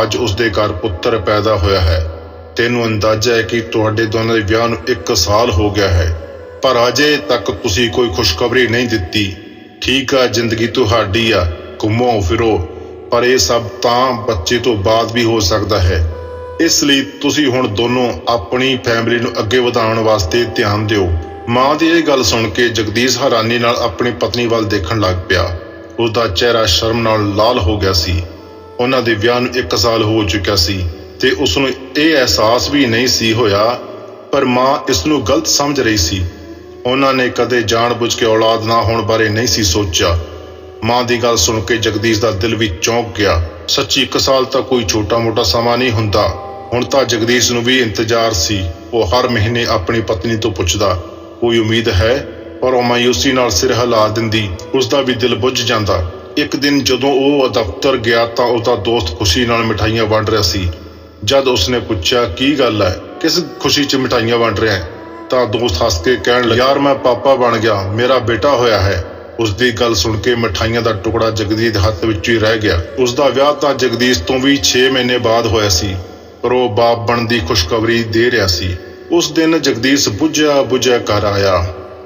ਅੱਜ ਉਸ ਦੇ ਘਰ ਪੁੱਤਰ ਪੈਦਾ ਹੋਇਆ ਹੈ। ਤੈਨੂੰ ਅੰਦਾਜ਼ਾ ਹੈ ਕਿ ਤੁਹਾਡੇ ਦੋਨਾਂ ਦੇ ਵਿਆਹ ਨੂੰ 1 ਸਾਲ ਹੋ ਗਿਆ ਹੈ। ਪਰ ਅਜੇ ਤੱਕ ਤੁਸੀਂ ਕੋਈ ਖੁਸ਼ਖਬਰੀ ਨਹੀਂ ਦਿੱਤੀ। ਠੀਕ ਆ, ਜ਼ਿੰਦਗੀ ਤੁਹਾਡੀ ਆ, ਘੁੰਮੋ, ਫਿਰੋ। ਪਰ ਇਹ ਸਭ ਤਾਂ ਬੱਚੇ ਤੋਂ ਬਾਅਦ ਵੀ ਹੋ ਸਕਦਾ ਹੈ। ਇਸ ਲਈ ਤੁਸੀਂ ਹੁਣ ਦੋਨੋਂ ਆਪਣੀ ਫੈਮਿਲੀ ਨੂੰ ਅੱਗੇ ਵਧਾਉਣ ਵਾਸਤੇ ਧਿਆਨ ਦਿਓ। ਮਾਂ ਦੀ ਇਹ ਗੱਲ ਸੁਣ ਕੇ ਜਗਦੀਸ਼ ਹੈਰਾਨੀ ਨਾਲ ਆਪਣੀ ਪਤਨੀ ਵੱਲ ਦੇਖਣ ਲੱਗ ਪਿਆ। ਉਸ ਦਾ ਚਿਹਰਾ ਸ਼ਰਮ ਨਾਲ ਲਾਲ ਹੋ ਗਿਆ ਸੀ। ਉਹਨਾਂ ਦੇ ਵਿਆਹ ਨੂੰ 1 ਸਾਲ ਹੋ ਚੁੱਕਿਆ ਸੀ ਤੇ ਉਸ ਨੂੰ ਇਹ ਅਹਿਸਾਸ ਵੀ ਨਹੀਂ ਸੀ ਹੋਇਆ, ਪਰ ਮਾਂ ਇਸ ਨੂੰ ਗਲਤ ਸਮਝ ਰਹੀ ਸੀ। ਉਹਨਾਂ ਨੇ ਕਦੇ ਜਾਣਬੁੱਝ ਕੇ ਔਲਾਦ ਨਾ ਹੋਣ ਬਾਰੇ ਨਹੀਂ ਸੀ ਸੋਚਿਆ। ਮਾਂ ਦੀ ਗੱਲ ਸੁਣ ਕੇ ਜਗਦੀਸ਼ ਦਾ ਦਿਲ ਵੀ ਚੌਂਕ ਗਿਆ। ਸੱਚੀ ਇੱਕ ਸਾਲ ਤਾਂ ਕੋਈ ਛੋਟਾ-ਮੋਟਾ ਸਮਾਂ ਨਹੀਂ ਹੁੰਦਾ। ਹੁਣ ਤਾਂ ਜਗਦੀਸ਼ ਨੂੰ ਵੀ ਇੰਤਜ਼ਾਰ ਸੀ। ਉਹ ਹਰ ਮਹੀਨੇ ਆਪਣੀ ਪਤਨੀ ਤੋਂ ਪੁੱਛਦਾ, ਕੋਈ ਉਮੀਦ ਹੈ? ਪਰ ਉਹ ਮਾਯੂਸੀ ਨਾਲ ਸਿਰ ਹਿਲਾ ਦਿੰਦੀ। ਉਸ ਦਾ ਵੀ ਦਿਲ ਬੁੱਝ ਜਾਂਦਾ। ਇੱਕ ਦਿਨ ਜਦੋਂ ਉਹ ਦਫ਼ਤਰ ਗਿਆ ਤਾਂ ਉਹਦਾ ਦੋਸਤ ਖੁਸ਼ੀ ਨਾਲ ਮਿਠਾਈਆਂ ਵੰਡ ਰਿਹਾ ਸੀ। ਜਦ ਉਸਨੇ ਪੁੱਛਿਆ, ਕੀ ਗੱਲ ਹੈ? ਕਿਸ ਖੁਸ਼ੀ 'ਚ ਮਿਠਾਈਆਂ ਵੰਡ ਰਿਹਾ ਹੈ? ਤਾਂ ਦੋਸਤ ਹੱਸ ਕੇ ਕਹਿਣ ਲੱਗਾ, ਯਾਰ ਮੈਂ ਪਾਪਾ ਬਣ ਗਿਆ, ਮੇਰਾ ਬੇਟਾ ਹੋਇਆ ਹੈ। ਉਸ ਦੀ ਗੱਲ ਸੁਣ ਕੇ ਮਠਾਈਆਂ ਦਾ ਟੁਕੜਾ ਜਗਦੀਸ਼ ਦੇ ਹੱਥ ਵਿੱਚ ਹੀ ਰਹਿ ਗਿਆ। ਉਸ ਦਾ ਵਿਆਹ ਤਾਂ ਜਗਦੀਸ਼ ਤੋਂ ਵੀ 6 ਮਹੀਨੇ ਬਾਅਦ ਹੋਇਆ ਸੀ, ਪਰ ਉਹ ਬਾਪ ਬਣਨ ਦੀ ਖੁਸ਼ਖਬਰੀ ਦੇ ਰਿਹਾ ਸੀ। ਉਸ ਦਿਨ ਜਗਦੀਸ਼ ਬੁੱਝਿਆ ਬੁੱਝਿਆ ਘਰ ਆਇਆ।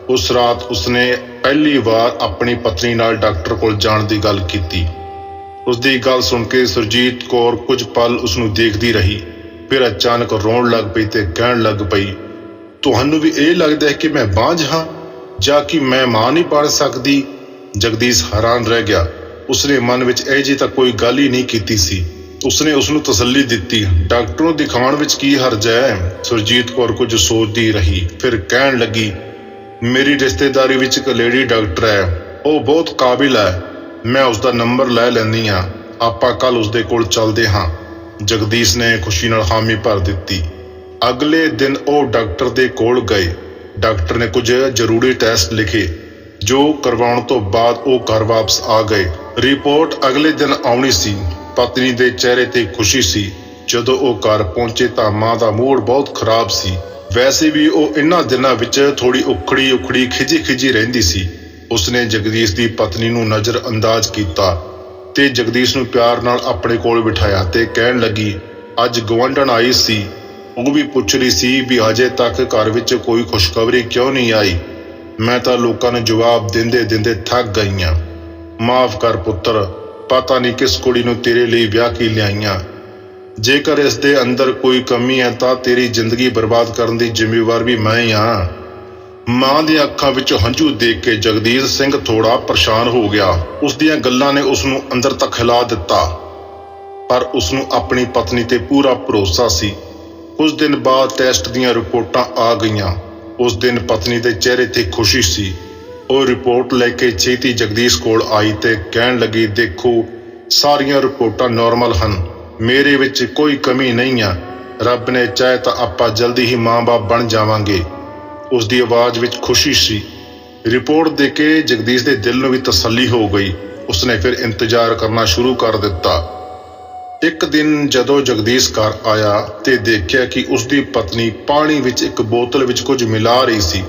ਉਸ ਰਾਤ ਉਸਨੇ ਪਹਿਲੀ ਵਾਰ ਆਪਣੀ ਪਤਨੀ ਨਾਲ ਡਾਕਟਰ ਕੋਲ ਜਾਣ ਦੀ ਗੱਲ ਕੀਤੀ। ਉਸ ਦੀ ਗੱਲ ਸੁਣ ਕੇ ਸੁਰਜੀਤ ਕੌਰ ਕੁਝ ਪਲ ਉਸ ਨੂੰ ਦੇਖਦੀ ਰਹੀ। ਫਿਰ ਅਚਾਨਕ ਰੋਣ ਲੱਗ ਪਈ ਤੇ ਕਹਿਣ ਲੱਗ ਪਈ ਤੁਹਾਨੂੰ ਵੀ ਇਹ ਲੱਗਦਾ ਹੈ ਕਿ ਮੈਂ ਬਾਂਝ ਹਾਂ, ਜਾਂ ਕਿ ਮੈਂ ਮਾਂ ਨਹੀਂ ਪੜ ਸਕਦੀ? ਜਗਦੀਸ਼ ਹੈਰਾਨ ਰਹਿ ਗਿਆ। ਉਸਨੇ ਮਨ ਵਿੱਚ ਇਹ ਜੀ ਤਾਂ ਕੋਈ ਗੱਲ ਹੀ ਨਹੀਂ ਕੀਤੀ ਸੀ। ਉਸਨੇ ਉਸ ਨੂੰ ਤਸੱਲੀ ਦਿੱਤੀ। ਡਾਕਟਰ ਨੂੰ ਦਿਖਾਉਣ ਵਿੱਚ ਕੀ ਹਰਜ ਹੈ? ਸੁਰਜੀਤ ਕੌਰ ਕੁਝ ਸੋਚਦੀ ਰਹੀ। ਫਿਰ ਕਹਿਣ ਲੱਗੀ, ਮੇਰੀ ਰਿਸ਼ਤੇਦਾਰੀ ਵਿੱਚ ਇੱਕ ਲੇਡੀ ਡਾਕਟਰ ਹੈ। ਉਹ ਬਹੁਤ ਕਾਬਿਲ ਹੈ। ਮੈਂ ਉਸ ਦਾ ਨੰਬਰ ਲੈ ਲੈਂਦੀ ਹਾਂ। ਆਪਾਂ ਕੱਲ ਉਸ ਦੇ ਕੋਲ ਚੱਲਦੇ ਹਾਂ। ਜਗਦੀਸ਼ ਨੇ ਖੁਸ਼ੀ ਨਾਲ ਹਾਮੀ ਭਰ ਦਿੱਤੀ। ਅਗਲੇ ਦਿਨ ਉਹ ਡਾਕਟਰ ਦੇ ਕੋਲ ਗਏ। ਡਾਕਟਰ ਨੇ ਕੁਝ ਜ਼ਰੂਰੀ ਟੈਸਟ ਲਿਖੇ, ਜੋ ਕਰਵਾਉਣ ਤੋਂ ਬਾਅਦ ਉਹ ਘਰ ਵਾਪਸ ਆ ਗਏ। ਰਿਪੋਰਟ ਅਗਲੇ ਦਿਨ ਆਉਣੀ ਸੀ। ਪਤਨੀ ਦੇ ਚਿਹਰੇ ਤੇ ਖੁਸ਼ੀ ਸੀ। ਜਦੋਂ ਉਹ ਘਰ ਪਹੁੰਚੇ ਤਾਂ ਮਾਂ ਦਾ ਮੂਡ ਬਹੁਤ ਖਰਾਬ ਸੀ। ਵੈਸੇ ਵੀ ਉਹ ਇਨ੍ਹਾਂ ਦਿਨਾਂ ਵਿੱਚ ਥੋੜੀ ਉਖੜੀ ਉਖੜੀ ਖਿਜੀ ਖਿਜੀ ਰਹਿੰਦੀ ਸੀ। ਉਸਨੇ ਜਗਦੀਸ਼ ਦੀ ਪਤਨੀ ਨੂੰ ਨਜ਼ਰ ਅੰਦਾਜ਼ ਕੀਤਾ ਤੇ ਜਗਦੀਸ਼ ਨੂੰ ਪਿਆਰ ਨਾਲ ਆਪਣੇ ਕੋਲ ਬਿਠਾਇਆ ਤੇ ਕਹਿਣ ਲੱਗੀ, ਅੱਜ ਗਵੰਡਣ ਆਈ ਸੀ। ਉਹ ਵੀ ਪੁੱਛ ਰਹੀ ਸੀ ਵੀ ਅਜੇ ਤੱਕ ਘਰ ਵਿੱਚ ਕੋਈ ਖੁਸ਼ਖਬਰੀ ਕਿਉਂ ਨਹੀਂ ਆਈ। ਮੈਂ ਤਾਂ ਲੋਕਾਂ ਨੂੰ ਜਵਾਬ ਦਿੰਦੇ ਦਿੰਦੇ ਥੱਕ ਗਈਆਂ। ਮਾਫ ਕਰ ਪੁੱਤਰ, ਪਤਾ ਨਹੀਂ ਕਿਸ ਕੁੜੀ ਨੂੰ ਤੇਰੇ ਲਈ ਵਿਆਹ ਕੀ ਲਿਆਈਆਂ। ਜੇਕਰ ਇਸ ਦੇ ਅੰਦਰ ਕੋਈ ਕਮੀ ਹੈ ਤਾਂ ਤੇਰੀ ਜ਼ਿੰਦਗੀ ਬਰਬਾਦ ਕਰਨ ਦੀ ਜ਼ਿੰਮੇਵਾਰ ਵੀ ਮੈਂ ਹੀ ਹਾਂ। ਮਾਂ ਦੀਆਂ ਅੱਖਾਂ ਵਿੱਚ ਹੰਝੂ ਦੇਖ ਕੇ ਜਗਦੀਸ਼ ਸਿੰਘ ਥੋੜਾ ਪਰੇਸ਼ਾਨ ਹੋ ਗਿਆ। ਉਸ ਦੀਆਂ ਗੱਲਾਂ ਨੇ ਉਸ ਨੂੰ ਅੰਦਰ ਤੱਕ ਹਿਲਾ ਦਿੱਤਾ। ਪਰ ਉਸ ਨੂੰ ਆਪਣੀ ਪਤਨੀ ਤੇ ਪੂਰਾ ਭਰੋਸਾ ਸੀ। ਕੁਝ ਦਿਨ ਬਾਅਦ ਟੈਸਟ ਦੀਆਂ ਰਿਪੋਰਟਾਂ ਆ ਗਈਆਂ। ਉਸ ਦਿਨ ਪਤਨੀ ਦੇ ਚਿਹਰੇ ਤੇ ਖੁਸ਼ੀ ਸੀ। ਉਹ ਰਿਪੋਰਟ ਲੈ ਕੇ ਛੇਤੀ ਜਗਦੀਸ਼ ਕੋਲ ਆਈ ਤੇ ਕਹਿਣ ਲੱਗੀ, ਦੇਖੋ, ਸਾਰੀਆਂ ਰਿਪੋਰਟਾਂ ਨਾਰਮਲ ਹਨ। ਮੇਰੇ ਵਿੱਚ ਕੋਈ ਕਮੀ ਨਹੀਂ ਆ। ਰੱਬ ਨੇ ਚਾਹੇ ਤਾਂ ਆਪਾਂ ਜਲਦੀ ਹੀ ਮਾਂ-ਬਾਪ ਬਣ ਜਾਵਾਂਗੇ। ਉਸ ਦੀ ਆਵਾਜ਼ ਵਿੱਚ ਖੁਸ਼ੀ ਸੀ। ਰਿਪੋਰਟ ਦੇ ਕੇ ਜਗਦੀਸ਼ ਦੇ ਦਿਲ ਨੂੰ ਵੀ ਤਸੱਲੀ ਹੋ ਗਈ। ਉਸਨੇ ਫਿਰ ਇੰਤਜ਼ਾਰ ਕਰਨਾ ਸ਼ੁਰੂ ਕਰ ਦਿੱਤਾ। ਇੱਕ ਦਿਨ ਜਦੋਂ ਜਗਦੀਸ਼ ਘਰ ਆਇਆ ਤੇ ਦੇਖਿਆ ਕਿ ਉਸ ਦੀ ਪਤਨੀ ਪਾਣੀ ਵਿੱਚ ਇੱਕ ਬੋਤਲ ਵਿੱਚ ਕੁਝ ਮਿਲਾ ਰਹੀ ਸੀ,